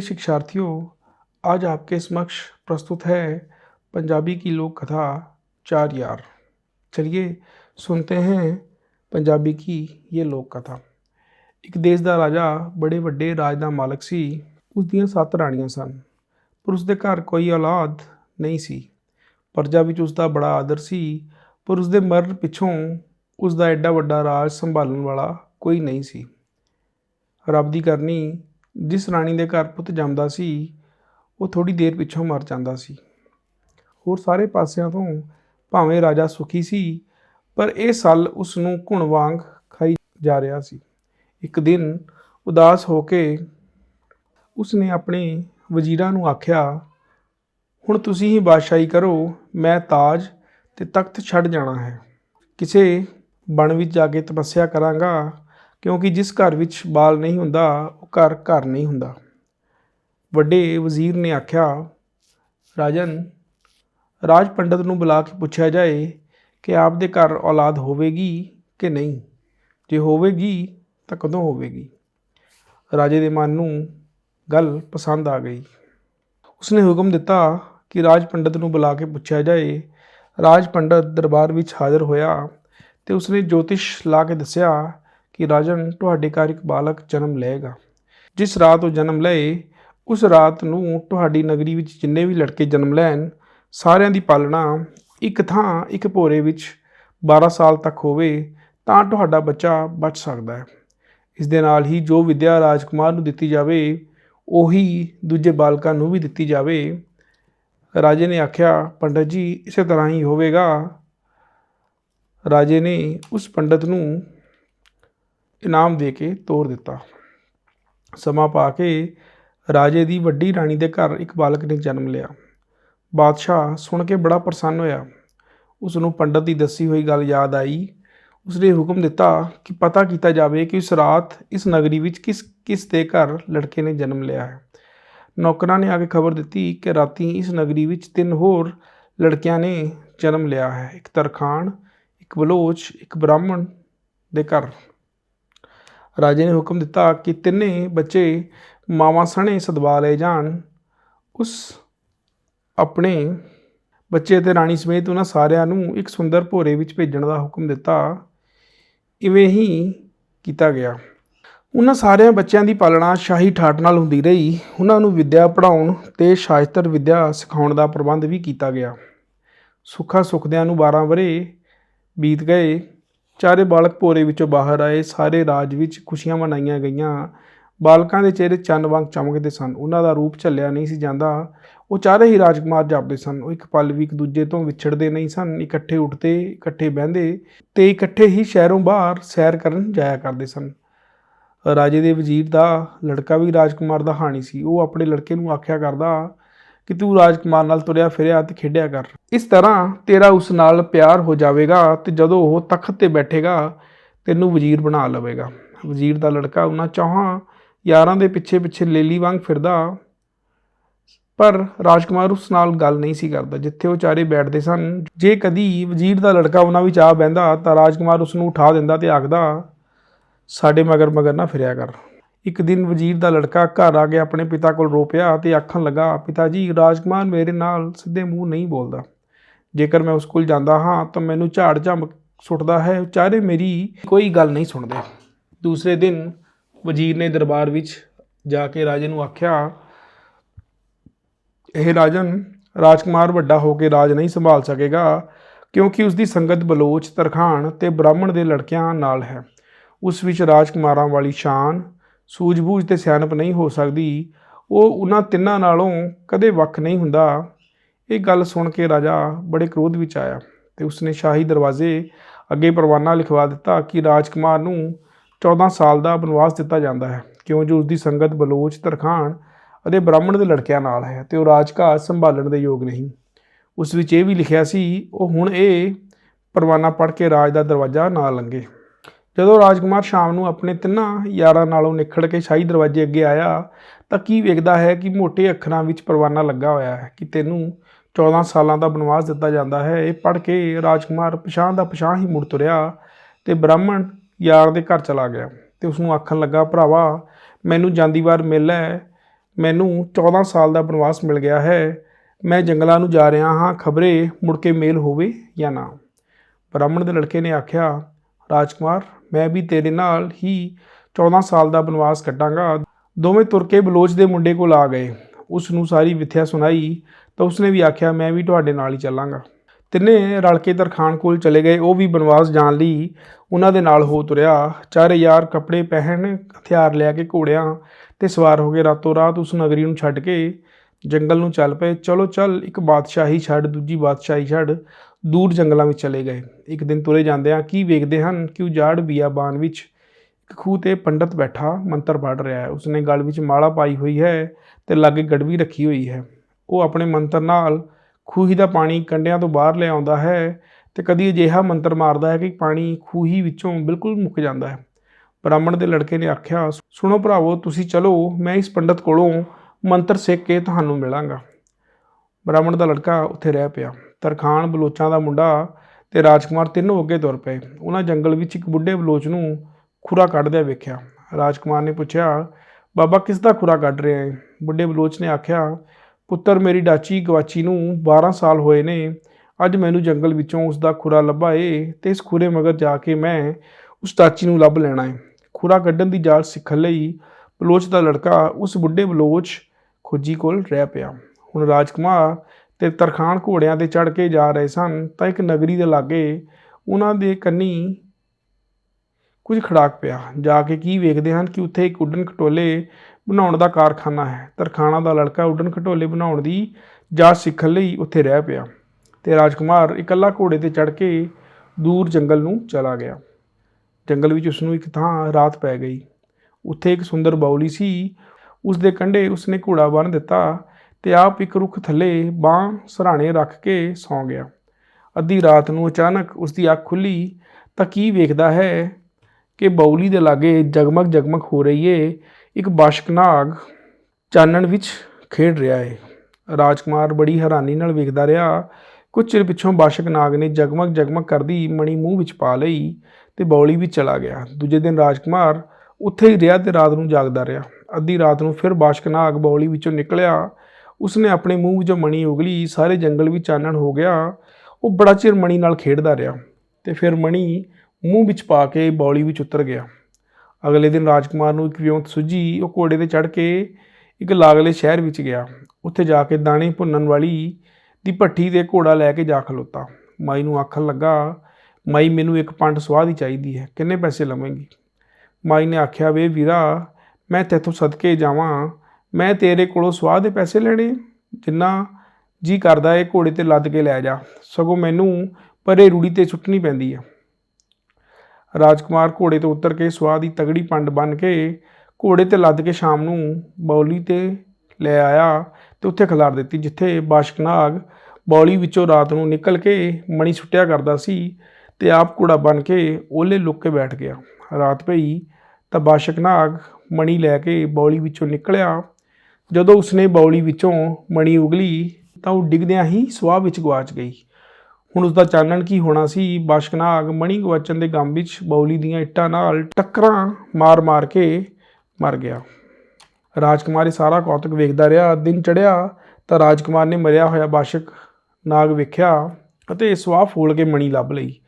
प्रिय शिक्षार्थियों आज आपके समक्ष प्रस्तुत है पंजाबी की लोक कथा चार यार चलिए सुनते हैं ਪੰਜਾਬੀ ਕੀ ਇਹ ਲੋਕ ਕਥਾ ਇੱਕ ਦੇਸ਼ ਦਾ ਰਾਜਾ ਬੜੇ ਵੱਡੇ ਰਾਜ ਦਾ ਮਾਲਕ ਸੀ ਉਸ ਦੀਆਂ ਸੱਤ ਰਾਣੀਆਂ ਸਨ ਪਰ ਉਸ ਦੇ ਘਰ ਕੋਈ ਔਲਾਦ ਨਹੀਂ ਸੀ ਪ੍ਰਜਾ ਵਿੱਚ ਉਸ ਦਾ ਬੜਾ ਆਦਰ ਸੀ ਪਰ ਉਸ ਦੇ ਮਰਨ ਪਿੱਛੋਂ ਉਸ ਦਾ ਐਡਾ ਵੱਡਾ ਰਾਜ ਸੰਭਾਲਣ ਵਾਲਾ ਕੋਈ ਨਹੀਂ ਸੀ ਰੱਬ ਦੀ ਕਰਨੀ ਜਿਸ ਰਾਣੀ ਦੇ ਘਰ ਪੁੱਤ ਜੰਮਦਾ ਸੀ, ਉਹ ਥੋੜੀ ਦੇਰ ਪਿੱਛੋਂ ਮਰ ਜਾਂਦਾ ਸੀ। ਹੋਰ ਸਾਰੇ ਪਾਸਿਆਂ ਤੋਂ ਭਾਵੇਂ ਰਾਜਾ ਸੁਖੀ ਸੀ, ਪਰ ਇਹ ਸੱਲ ਉਸ ਨੂੰ ਘੁਣ ਵਾਂਗ ਖਾਈ ਜਾ ਰਿਹਾ ਸੀ। ਇੱਕ ਦਿਨ ਉਦਾਸ ਹੋ ਕੇ ਉਸ ਨੇ ਆਪਣੇ ਵਜ਼ੀਰਾਂ ਨੂੰ ਆਖਿਆ, ਹੁਣ ਤੁਸੀਂ ਹੀ ਬਾਦਸ਼ਾਹੀ ਕਰੋ, ਮੈਂ ਤਾਜ ਤੇ ਤਖਤ ਛੱਡ ਜਾਣਾ ਹੈ। ਕਿਸੇ ਬਣ ਵਿੱਚ ਜਾ ਕੇ ਤਪੱਸਿਆ ਕਰਾਂਗਾ ਕਿਉਂਕਿ ਜਿਸ ਘਰ ਵਿੱਚ ਬਾਲ ਨਹੀਂ ਹੁੰਦਾ, ਉਹ ਘਰ ਘਰ ਨਹੀਂ ਹੁੰਦਾ। ਵੱਡੇ ਵਜ਼ੀਰ ਨੇ ਆਖਿਆ, ਰਾਜਨ, ਰਾਜ ਪੰਡਤ ਨੂੰ ਬੁਲਾ ਕੇ ਪੁੱਛਿਆ ਜਾਏ ਕਿ ਆਪ ਦੇ ਘਰ ਔਲਾਦ ਹੋਵੇਗੀ ਕਿ ਨਹੀਂ। ਜੇ ਹੋਵੇਗੀ, ਤਾਂ ਕਦੋਂ ਹੋਵੇਗੀ? ਰਾਜੇ ਦੇ ਮਨ ਨੂੰ ਗੱਲ ਪਸੰਦ ਆ ਗਈ। ਉਸਨੇ ਹੁਕਮ ਦਿੱਤਾ ਕਿ ਰਾਜ ਪੰਡਤ ਨੂੰ ਬੁਲਾ ਕੇ ਪੁੱਛਿਆ ਜਾਏ। ਰਾਜ ਪੰਡਤ ਦਰਬਾਰ ਵਿੱਚ ਹਾਜ਼ਰ ਹੋਇਆ ਤੇ ਉਸਨੇ ਜੋਤਿਸ਼ ਲਾ ਕੇ ਦੱਸਿਆ ਕਿ ਰਾਜਨ ਤੁਹਾਡੇ ਘਰ ਇੱਕ ਬਾਲਕ ਜਨਮ ਲਏਗਾ। ਜਿਸ ਰਾਤ ਉਹ ਜਨਮ ਲਏ, ਉਸ ਰਾਤ ਨੂੰ ਤੁਹਾਡੀ ਨਗਰੀ ਵਿੱਚ ਜਿੰਨੇ ਵੀ ਲੜਕੇ ਜਨਮ ਲੈਣ, ਸਾਰਿਆਂ ਦੀ ਪਾਲਣਾ ਇੱਕ ਥਾਂ, ਇੱਕ ਭੋਰੇ ਵਿੱਚ 12 ਸਾਲ ਤੱਕ ਹੋਵੇ ਤਾਂ ਤੁਹਾਡਾ ਬੱਚਾ ਬਚ ਸਕਦਾ ਹੈ। ਇਸ ਦੇ ਨਾਲ ਹੀ ਜੋ ਵਿਦਿਆ ਰਾਜਕੁਮਾਰ ਨੂੰ ਦਿੱਤੀ ਜਾਵੇ, ਉਹੀ ਦੂਜੇ ਬਾਲਕਾਂ ਨੂੰ ਵੀ ਦਿੱਤੀ ਜਾਵੇ। ਰਾਜੇ ਨੇ ਆਖਿਆ, ਪੰਡਤ ਜੀ, ਇਸੇ ਤਰ੍ਹਾਂ ਹੀ ਹੋਵੇਗਾ। ਰਾਜੇ ਨੇ ਉਸ ਪੰਡਤ ਨੂੰ ਇਨਾਮ ਦੇ ਕੇ ਤੋਰ ਦਿੱਤਾ। ਸਮਾਂ ਪਾ ਕੇ ਰਾਜੇ ਦੀ ਵੱਡੀ ਰਾਣੀ ਦੇ ਘਰ ਇੱਕ ਬਾਲਕ ਨੇ ਜਨਮ ਲਿਆ। ਬਾਦਸ਼ਾਹ ਸੁਣ ਕੇ ਬੜਾ ਪ੍ਰਸੰਨ ਹੋਇਆ। ਉਸ ਨੂੰ ਪੰਡਤ ਦੀ ਦੱਸੀ ਹੋਈ ਗੱਲ ਯਾਦ ਆਈ। ਉਸਨੇ ਹੁਕਮ ਦਿੱਤਾ ਕਿ ਪਤਾ ਕੀਤਾ ਜਾਵੇ ਕਿ ਉਸ ਰਾਤ ਇਸ ਨਗਰੀ ਵਿੱਚ ਕਿਸ ਕਿਸ ਦੇ ਘਰ ਲੜਕੇ ਨੇ ਜਨਮ ਲਿਆ ਹੈ। ਨੌਕਰਾਂ ਨੇ ਆ ਕੇ ਖਬਰ ਦਿੱਤੀ ਕਿ ਰਾਤੀ ਇਸ ਨਗਰੀ ਵਿੱਚ ਤਿੰਨ ਹੋਰ ਲੜਕਿਆਂ ਨੇ ਜਨਮ ਲਿਆ ਹੈ। ਇੱਕ ਤਰਖਾਣ, ਇੱਕ ਬਲੋਚ, ਇੱਕ ਬ੍ਰਾਹਮਣ ਦੇ ਘਰ। ਰਾਜੇ ਨੇ ਹੁਕਮ ਦਿੱਤਾ ਕਿ ਤਿੰਨੇ ਬੱਚੇ ਮਾਵਾਂ ਸਣੇ ਸਦਵਾ ਲਏ ਜਾਣ। ਉਸ ਆਪਣੇ ਬੱਚੇ ਤੇ ਰਾਣੀ ਸਮੇਤ ਉਹਨਾਂ ਸਾਰਿਆਂ ਨੂੰ ਇੱਕ ਸੁੰਦਰ ਭੋਰੇ ਵਿੱਚ ਭੇਜਣ ਦਾ ਹੁਕਮ ਦਿੱਤਾ। ਇਵੇਂ ਹੀ ਕੀਤਾ ਗਿਆ। ਉਹਨਾਂ ਸਾਰਿਆਂ ਬੱਚਿਆਂ ਦੀ ਪਾਲਣਾ ਸ਼ਾਹੀ ਠਾਠ ਨਾਲ ਹੁੰਦੀ ਰਹੀ। ਉਹਨਾਂ ਨੂੰ ਵਿੱਦਿਆ ਪੜ੍ਹਾਉਣ ਤੇ ਸ਼ਾਸਤਰ ਵਿੱਦਿਆ ਸਿਖਾਉਣ ਦਾ ਪ੍ਰਬੰਧ ਵੀ ਕੀਤਾ ਗਿਆ। ਸੁੱਖਾ ਸੁਖਦਿਆਂ ਨੂੰ 12 ਵਰੇ ਬੀਤ ਗਏ। ਚਾਰੇ ਬਾਲਕ ਭੋਰੇ ਵਿੱਚੋਂ ਬਾਹਰ ਆਏ, ਸਾਰੇ ਰਾਜ ਵਿੱਚ ਖੁਸ਼ੀਆਂ ਮਨਾਈਆਂ ਗਈਆਂ। ਬਾਲਕਾਂ ਦੇ ਚਿਹਰੇ ਚੰਨ ਵਾਂਗ ਚਮਕਦੇ ਸਨ। ਉਹਨਾਂ ਦਾ ਰੂਪ ਝੱਲਿਆ ਨਹੀਂ ਸੀ ਜਾਂਦਾ। ਉਹ ਚਾਰੇ ਹੀ ਰਾਜਕੁਮਾਰ ਜਾਪਦੇ ਸਨ। ਉਹ ਇੱਕ ਪਲ ਵੀ ਇੱਕ ਦੂਜੇ ਤੋਂ ਵਿਛੜਦੇ ਨਹੀਂ ਸਨ। ਇਕੱਠੇ ਉੱਠਦੇ, ਇਕੱਠੇ ਬਹਿੰਦੇ ਤੇ ਇਕੱਠੇ ਹੀ ਸ਼ਹਿਰੋਂ ਬਾਹਰ ਸੈਰ ਕਰਨ ਜਾਇਆ ਕਰਦੇ ਸਨ। ਰਾਜੇ ਦੇ ਵਜ਼ੀਰ ਦਾ ਲੜਕਾ ਵੀ ਰਾਜਕੁਮਾਰ ਦਾ ਹਾਣੀ ਸੀ। ਉਹ ਆਪਣੇ ਲੜਕੇ ਨੂੰ ਆਖਿਆ ਕਰਦਾ ਕਿ ਤੂੰ ਰਾਜਕੁਮਾਰ ਨਾਲ ਤੁਰਿਆ ਫਿਰਿਆ ਤੇ ਖੇਡਿਆ ਕਰ। ਇਸ ਤਰ੍ਹਾਂ ਤੇਰਾ ਉਸ ਨਾਲ ਪਿਆਰ ਹੋ ਜਾਵੇਗਾ ਤੇ ਜਦੋਂ ਉਹ ਤਖਤ ਤੇ ਬੈਠੇਗਾ, ਤੈਨੂੰ ਵਜ਼ੀਰ ਬਣਾ ਲਵੇਗਾ। ਵਜ਼ੀਰ ਦਾ ਲੜਕਾ ਉਹਨਾਂ ਚੌਹਾਂ ਯਾਰਾਂ ਦੇ ਪਿੱਛੇ ਪਿੱਛੇ ਲੇਲੀ ਵਾਂਗ ਫਿਰਦਾ, ਪਰ ਰਾਜਕੁਮਾਰ ਉਸ ਨਾਲ ਗੱਲ ਨਹੀਂ ਸੀ ਕਰਦਾ। ਜਿੱਥੇ ਉਹ ਚਾਰੇ ਬੈਠਦੇ ਸਨ, ਜੇ ਕਦੀ ਵਜ਼ੀਰ ਦਾ ਲੜਕਾ ਉਹਨਾਂ ਵਿੱਚ ਆ ਬਹਿੰਦਾ ਤਾਂ ਰਾਜਕੁਮਾਰ ਉਸ ਨੂੰ ਉਠਾ ਦਿੰਦਾ ਤੇ ਆਖਦਾ, ਸਾਡੇ ਮਗਰ ਮਗਰ ਨਾ ਫਿਰਿਆ ਕਰ। ਇੱਕ ਦਿਨ ਵਜ਼ੀਰ ਦਾ ਲੜਕਾ ਘਰ ਆ ਕੇ ਆਪਣੇ ਪਿਤਾ ਕੋਲ ਰੋ ਪਿਆ ਤੇ ਆਖਣ ਲੱਗਾ, ਪਿਤਾ ਜੀ, ਰਾਜਕੁਮਾਰ ਮੇਰੇ ਨਾਲ ਸਿੱਧੇ ਮੂੰਹ ਨਹੀਂ ਬੋਲਦਾ। ਜੇਕਰ ਮੈਂ ਉਸ ਕੋਲ ਜਾਂਦਾ ਹਾਂ, ਤਾਂ ਮੈਨੂੰ ਝਾੜ ਝੰਬ ਸੁੱਟਦਾ ਹੈ, ਚਾਰੇ ਮੇਰੀ ਕੋਈ ਗੱਲ ਨਹੀਂ ਸੁਣਦੇ। ਦੂਸਰੇ ਦਿਨ ਵਜ਼ੀਰ ਨੇ ਦਰਬਾਰ ਵਿੱਚ ਜਾ ਕੇ ਰਾਜੇ ਨੂੰ ਆਖਿਆ, ਇਹ ਰਾਜਨ ਰਾਜਕੁਮਾਰ ਵੱਡਾ ਹੋ ਕੇ ਰਾਜ ਨਹੀਂ ਸੰਭਾਲ ਸਕੇਗਾ, ਕਿਉਂਕਿ ਉਸ ਦੀ ਸੰਗਤ ਬਲੋਚ, ਤਰਖਾਣ ਤੇ ਬ੍ਰਾਹਮਣ ਦੇ ਲੜਕਿਆਂ ਨਾਲ ਹੈ। ਉਸ ਵਿੱਚ ਰਾਜਕੁਮਾਰਾਂ ਵਾਲੀ ਸ਼ਾਨ ਸੂਝ-ਬੂਝ ਤੇ ਸਿਆਣਪ ਨਹੀਂ ਹੋ ਸਕਦੀ, ਉਹ ਉਹਨਾਂ ਤਿੰਨਾਂ ਨਾਲੋਂ ਕਦੇ ਵੱਖ ਨਹੀਂ ਹੁੰਦਾ। ਇਹ ਗੱਲ ਸੁਣ ਕੇ ਰਾਜਾ ਬੜੇ ਕ੍ਰੋਧ ਵਿੱਚ ਆਇਆ ਤੇ ਉਸਨੇ ਸ਼ਾਹੀ ਦਰਵਾਜ਼ੇ ਅੱਗੇ ਪਰਵਾਨਾ ਲਿਖਵਾ ਦਿੱਤਾ ਕਿ ਰਾਜਕੁਮਾਰ ਨੂੰ 14 ਸਾਲ ਦਾ ਬਨਵਾਸ ਦਿੱਤਾ ਜਾਂਦਾ ਹੈ, ਕਿਉਂ ਜੋ ਉਸਦੀ ਸੰਗਤ ਬਲੋਚ, ਤਰਖਾਣ ਅਤੇ ਬ੍ਰਾਹਮਣ ਦੇ ਲੜਕਿਆਂ ਨਾਲ ਹੈ ਤੇ ਉਹ ਰਾਜਕਾਜ ਸੰਭਾਲਣ ਦੇ ਯੋਗ ਨਹੀਂ। ਉਸ ਵਿੱਚ ਇਹ ਵੀ ਲਿਖਿਆ ਸੀ, ਉਹ ਹੁਣ ਇਹ ਪਰਵਾਨਾ ਪੜ੍ਹ ਕੇ ਰਾਜ ਦਾ ਦਰਵਾਜ਼ਾ ਨਾ ਲੰਘੇ। ਜਦੋਂ ਰਾਜਕੁਮਾਰ ਸ਼ਾਮ ਨੂੰ ਆਪਣੇ ਤਿੰਨਾਂ ਯਾਰਾਂ ਨਾਲੋਂ ਨਿਖੜ ਕੇ ਸ਼ਾਹੀ ਦਰਵਾਜ਼ੇ ਅੱਗੇ ਆਇਆ, ਤਾਂ ਕੀ ਵੇਖਦਾ ਹੈ ਕਿ ਮੋٹے ਅੱਖਰਾਂ ਵਿੱਚ ਪਰਵਾਨਾ ਲੱਗਾ ਹੋਇਆ ਹੈ ਕਿ ਤੈਨੂੰ 14 ਸਾਲਾਂ ਦਾ ਬਨਵਾਸ ਦਿੱਤਾ ਜਾਂਦਾ ਹੈ। ਇਹ ਪੜ੍ਹ ਕੇ ਰਾਜਕੁਮਾਰ ਪਛਾਣ ਦਾ ਪਛਾਣ ਹੀ ਮੁੜ ਤੁਰਿਆ ਤੇ ਬ੍ਰਾਹਮਣ ਯਾਰ ਦੇ ਘਰ ਚਲਾ ਗਿਆ ਤੇ ਉਸ ਨੂੰ ਆਖਣ ਲੱਗਾ, ਭਰਾਵਾ, ਮੈਨੂੰ ਜਾਂਦੀ ਵਾਰ ਮਿਲ ਲੈ ਮੈਨੂੰ 14 ਸਾਲ ਦਾ ਬਨਵਾਸ ਮਿਲ ਗਿਆ ਹੈ, ਮੈਂ ਜੰਗਲਾਂ ਨੂੰ ਜਾ ਰਿਹਾ ਹਾਂ, ਖਬਰੇ ਮੁੜ ਕੇ ਮੇਲ ਹੋਵੇ ਜਾਂ ਨਾ? ਬ੍ਰਾਹਮਣ ਦੇ ਲੜਕੇ ਨੇ ਆਖਿਆ, ਰਾਜਕੁਮਾਰ ਮੈਂ ਵੀ ਤੇਰੇ ਨਾਲ ਹੀ 14 ਸਾਲ ਦਾ ਬਨਵਾਸ ਕੱਟਾਂਗਾ ਦੋਵੇਂ ਤੁਰ ਕੇ ਬਲੋਚ ਦੇ ਮੁੰਡੇ ਕੋਲ ਆ ਗਏ। ਉਸ ਨੂੰ ਸਾਰੀ ਵਿਥਿਆ ਸੁਣਾਈ ਤਾਂ ਉਸਨੇ ਵੀ ਆਖਿਆ, ਮੈਂ ਵੀ ਤੁਹਾਡੇ ਨਾਲ ਹੀ ਚੱਲਾਂਗਾ। ਤਿੰਨੇ ਰਲ ਕੇ ਤਰਖਾਣ ਕੋਲ ਚਲੇ ਗਏ। ਉਹ ਵੀ ਬਨਵਾਸ ਜਾਣ ਲਈ ਉਹਨਾਂ ਦੇ ਨਾਲ ਹੋ ਤੁਰਿਆ। ਚਾਰੇ ਯਾਰ ਕੱਪੜੇ ਪਹਿਨ, ਹਥਿਆਰ ਲੈ ਕੇ ਘੋੜਿਆਂ ਤੇ ਸਵਾਰ ਹੋ ਕੇ ਰਾਤੋਂ ਰਾਤ ਉਸ ਨਗਰੀ ਨੂੰ ਛੱਡ ਕੇ ਜੰਗਲ ਨੂੰ ਚੱਲ ਪਏ। ਚਲੋ ਚੱਲ, ਇੱਕ ਬਾਦਸ਼ਾਹੀ ਛੱਡ, ਦੂਜੀ ਬਾਦਸ਼ਾਹੀ ਛੱਡ। ਦੂਰ ਜੰਗਲਾਂ ਵਿੱਚ ਚਲੇ ਗਏ। ਇੱਕ ਦਿਨ ਤੁਰੇ ਜਾਂਦਿਆਂ ਕੀ ਵੇਖਦੇ ਹਨ ਕਿ ਉਜਾੜ ਬੀਆਬਾਨ ਵਿੱਚ ਇੱਕ ਖੂਹ ਤੇ ਪੰਡਤ ਬੈਠਾ ਮੰਤਰ ਪੜ੍ਹ ਰਿਹਾ ਹੈ। ਉਸਨੇ ਗਲ ਵਿੱਚ ਮਾਲਾ ਪਾਈ ਹੋਈ ਹੈ ਤੇ ਲਾਗੇ ਗੜਵੀ ਰੱਖੀ ਹੋਈ ਹੈ। ਉਹ ਆਪਣੇ ਮੰਤਰ ਨਾਲ ਖੂਹੀ ਦਾ ਪਾਣੀ ਕੰਡਿਆਂ ਤੋਂ ਬਾਹਰ ਲਿਆਉਂਦਾ ਹੈ ਤੇ ਕਦੀ ਅਜਿਹਾ ਮੰਤਰ ਮਾਰਦਾ ਹੈ ਕਿ ਪਾਣੀ ਖੂਹੀ ਵਿੱਚੋਂ ਬਿਲਕੁਲ ਮੁੱਕ ਜਾਂਦਾ ਹੈ। ਬ੍ਰਾਹਮਣ ਦੇ ਲੜਕੇ ਨੇ ਆਖਿਆ, ਸੁਣੋ ਭਰਾਵੋ, ਤੁਸੀਂ ਚਲੋ, ਮੈਂ ਇਸ ਪੰਡਤ ਕੋਲੋਂ ਮੰਤਰ ਸਿੱਖ ਕੇ ਤੁਹਾਨੂੰ ਮਿਲਾਂਗਾ। ਬ੍ਰਾਹਮਣ ਦਾ ਲੜਕਾ ਉੱਥੇ ਰਹਿ ਪਿਆ। ਤਰਖਾਨ ਬਲੋਚਾਂ ਦਾ ਮੁੰਡਾ ਤੇ ਰਾਜਕੁਮਾਰ ਤਿੰਨੋਂ ਅੱਗੇ ਤੁਰ ਪਏ। ਉਹਨਾਂ ਜੰਗਲ ਵਿੱਚ ਇੱਕ ਬੁੱਢੇ ਬਲੋਚ ਨੂੰ ਖੁਰਾ ਕੱਢਦਿਆਂ ਵੇਖਿਆ। ਰਾਜਕੁਮਾਰ ਨੇ ਪੁੱਛਿਆ, ਬਾਬਾ, ਕਿਸ ਦਾ ਖੁਰਾ ਕੱਢ ਰਿਹਾ ਹੈ ਬੁੱਢੇ ਬਲੋਚ ਨੇ ਆਖਿਆ, ਪੁੱਤਰ ਮੇਰੀ ਡਾਚੀ ਗਵਾਚੀ ਨੂੰ 12 ਸਾਲ ਹੋਏ ਨੇ। ਅੱਜ ਮੈਨੂੰ ਜੰਗਲ ਵਿੱਚੋਂ ਉਸ ਦਾ ਖੁਰਾ ਲੱਭਾ ਏ ਤੇ ਇਸ ਖੁਰੇ ਮਗਰ ਜਾ ਕੇ ਮੈਂ ਉਸ ਡਾਚੀ ਨੂੰ ਲੱਭ ਲੈਣਾ ਏ। ਖੁਰਾ ਕੱਢਣ ਦੀ ਜਾਚ ਸਿੱਖਣ ਲਈ ਬਲੋਚ ਦਾ ਲੜਕਾ ਉਸ ਬੁੱਢੇ ਬਲੋਚ ਖੋਜੀ ਕੋਲ ਰਹਿ ਪਿਆ। ਹੁਣ ਰਾਜਕੁਮਾਰ ਤੇ ਤਰਖਾਨ ਘੋੜਿਆਂ ਤੇ ਚੜ ਕੇ ਜਾ ਰਹੇ ਸਨ, ਤਾਂ ਇੱਕ ਨਗਰੀ ਦੇ ਲਾਗੇ ਉਹਨਾਂ ਦੇ ਕੰਨੀ ਕੁਝ ਖੜਾਕ ਪਿਆ। ਜਾ ਕੇ ਕੀ ਵੇਖਦੇ ਹਨ ਕਿ ਉੱਥੇ ਇੱਕ ਉੱਡਣ ਖਟੋਲੇ ਬਣਾਉਣ ਦਾ ਕਾਰਖਾਨਾ ਹੈ। ਤਰਖਾਣਾ ਦਾ ਲੜਕਾ ਉੱਡਣ ਖਟੋਲੇ ਬਣਾਉਣ ਦੀ ਜਾਚ ਸਿੱਖਣ ਲਈ ਉੱਥੇ ਰਹਿ ਪਿਆ ਤੇ ਰਾਜਕੁਮਾਰ ਇਕੱਲਾ ਘੋੜੇ ਤੇ ਚੜ ਕੇ ਦੂਰ ਜੰਗਲ ਨੂੰ ਚਲਾ ਗਿਆ। ਜੰਗਲ ਵਿੱਚ ਉਸ ਨੂੰ ਇੱਕ ਥਾਂ ਰਾਤ ਪੈ ਗਈ। ਉੱਥੇ ਇੱਕ ਸੁੰਦਰ ਬਾਉਲੀ ਸੀ। ਉਸ ਦੇ ਕੰਢੇ ਉਸਨੇ ਘੋੜਾ ਬੰਨ੍ਹ ਦਿੱਤਾ ਤੇ ਆਪ ਇੱਕ ਰੁੱਖ ਥੱਲੇ ਬਾਹ ਸਰਾਣੇ ਰੱਖ ਕੇ ਸੌਂ ਗਿਆ। ਅੱਧੀ ਰਾਤ ਨੂੰ ਅਚਾਨਕ ਉਸ ਦੀ ਅੱਖ ਖੁੱਲੀ ਤਾਂ ਕੀ ਵੇਖਦਾ ਹੈ ਕਿ ਬਾਉਲੀ ਦੇ ਲਾਗੇ ਜਗਮਗ ਜਗਮਗ ਹੋ ਰਹੀ ਏ ਇੱਕ ਬਾਸ਼ਕ ਨਾਗ ਚਾਨਣ ਵਿੱਚ ਖੇਡ ਰਿਹਾ ਏ। ਰਾਜਕੁਮਾਰ ਬੜੀ ਹੈਰਾਨੀ ਨਾਲ ਵੇਖਦਾ ਰਿਹਾ, ਕੁਝ ਚਿਰ ਪਿੱਛੋਂ ਬਾਸ਼ਕ ਨਾਗ ਨੇ ਜਗਮਗ ਜਗਮਗ ਕਰਦੀ ਮਣੀ ਮੂੰਹ ਵਿੱਚ ਪਾ ਲਈ ਤੇ ਬੌਲੀ ਵਿੱਚ ਚਲਾ ਗਿਆ। ਦੂਜੇ ਦਿਨ ਰਾਜਕੁਮਾਰ ਉੱਥੇ ਹੀ ਰਿਹਾ ਤੇ ਰਾਤ ਨੂੰ ਜਾਗਦਾ ਰਿਹਾ। ਅੱਧੀ ਰਾਤ ਨੂੰ ਫਿਰ ਬਾਸ਼ਕ ਨਾਗ ਬੌਲੀ ਵਿੱਚੋਂ ਨਿਕਲਿਆ ਉਸਨੇ ਆਪਣੇ ਮੂੰਹ ਵਿੱਚੋਂ ਮਣੀ ਉਗਲੀ, ਸਾਰੇ ਜੰਗਲ ਵਿੱਚ ਚਾਨਣ ਹੋ ਗਿਆ, ਉਹ ਬੜਾ ਚਿਰ ਮਣੀ ਨਾਲ ਖੇਡਦਾ ਰਿਹਾ ਤੇ ਫਿਰ ਮਣੀ ਮੂੰਹ ਵਿੱਚ ਪਾ ਕੇ ਬੌਲੀ ਵਿੱਚ ਉਤਰ ਗਿਆ। ਅਗਲੇ ਦਿਨ ਰਾਜਕੁਮਾਰ ਨੂੰ ਇੱਕ ਵਿਉਂਤ ਸੁੱਝੀ ਉਹ ਘੋੜੇ ਤੇ ਚੜ੍ਹ ਕੇ ਇੱਕ ਲਾਗਲੇ ਸ਼ਹਿਰ ਵਿੱਚ ਗਿਆ। ਉੱਥੇ ਜਾ ਕੇ ਦਾਣੇ ਭੁੰਨਣ ਵਾਲੀ ਦੀ ਭੱਠੀ ਤੇ ਘੋੜਾ ਲੈ ਕੇ ਜਾ ਖਲੋਤਾ। ਮਾਈ ਨੂੰ ਆਖਣ ਲੱਗਾ, ਮਾਈ, ਮੈਨੂੰ ਇੱਕ ਪੰਡ ਸਵਾਹ ਦੀ ਚਾਹੀਦੀ ਹੈ, ਕਿੰਨੇ ਪੈਸੇ ਲਵੇਂਗੀ? ਮਾਈ ਨੇ ਆਖਿਆ, ਵੇ ਵੀਰਾ, ਮੈਂ ਤੇਥੋਂ ਸਦਕੇ ਜਾਵਾਂ ਮੈਂ ਤੇਰੇ ਕੋਲੋਂ ਸਵਾਹ ਦੇ ਪੈਸੇ ਲੈਣੇ ਜਿੰਨਾ ਜੀ ਕਰਦਾ ਏ, ਘੋੜੇ ਤੇ ਲੱਦ ਕੇ ਲੈ ਜਾ। ਸਗੋਂ ਮੈਨੂੰ ਪਰੇ ਰੂੜੀ ਤੇ ਸੁੱਟਣੀ ਪੈਂਦੀ ਹੈ ਰਾਜਕੁਮਾਰ ਘੋੜੇ ਤੋਂ ਉਤਰ ਕੇ ਸਵਾਹ ਦੀ ਤਗੜੀ ਪੰਡ ਬਨ ਕੇ ਘੋੜੇ ਤੇ ਲੱਦ ਕੇ ਸ਼ਾਮ ਨੂੰ ਬੌਲੀ ਤੇ ਲੈ ਆਇਆ ਤੇ ਉੱਥੇ ਖਿਲਾਰ ਦਿੱਤੀ, ਜਿੱਥੇ ਬਾਸ਼ਕ ਨਾਗ ਬੌਲੀ ਵਿੱਚੋਂ ਰਾਤ ਨੂੰ ਨਿਕਲ ਕੇ ਮਣੀ ਸੁੱਟਿਆ ਕਰਦਾ ਸੀ ਤੇ ਆਪ ਘੋੜਾ ਬਨ ਕੇ ਓਲੇ ਲੁੱਕ ਕੇ ਬੈਠ ਗਿਆ। ਰਾਤ ਪਈ ਤਾਂ ਬਾਸ਼ਕ ਨਾਗ ਮਣੀ ਲੈ ਕੇ ਬੌਲੀ ਵਿੱਚੋਂ ਨਿਕਲਿਆ ਜਦੋਂ ਉਸਨੇ ਬੌਲੀ ਵਿੱਚੋਂ ਮਣੀ ਉਗਲੀ, ਤਾਂ ਉਹ ਡਿੱਗਦਿਆਂ ਹੀ ਸੁਆਹ ਵਿੱਚ ਗਵਾਚ ਗਈ। ਹੁਣ ਉਸ ਦਾ ਚਾਨਣ ਕੀ ਹੋਣਾ ਸੀ? ਬਾਸ਼ਕਨਾਗ ਮਣੀ ਗਵਾਚਣ ਦੇ ਗਮ ਵਿੱਚ ਬੌਲੀ ਦੀਆਂ ਇੱਟਾਂ ਨਾਲ ਟੱਕਰਾਂ ਮਾਰ-ਮਾਰ ਕੇ ਮਰ ਗਿਆ। ਰਾਜਕੁਮਾਰ ਇਹ ਸਾਰਾ ਕੌਤਕ ਵੇਖਦਾ ਰਿਹਾ। ਦਿਨ ਚੜਿਆ ਤਾਂ ਰਾਜਕੁਮਾਰ ਨੇ ਮਰਿਆ ਹੋਇਆ ਬਾਸ਼ਕ ਨਾਗ ਵੇਖਿਆ ਅਤੇ ਸਵਾਹ ਫੋਲ ਕੇ ਮਣੀ ਲੱਭ ਲਈ।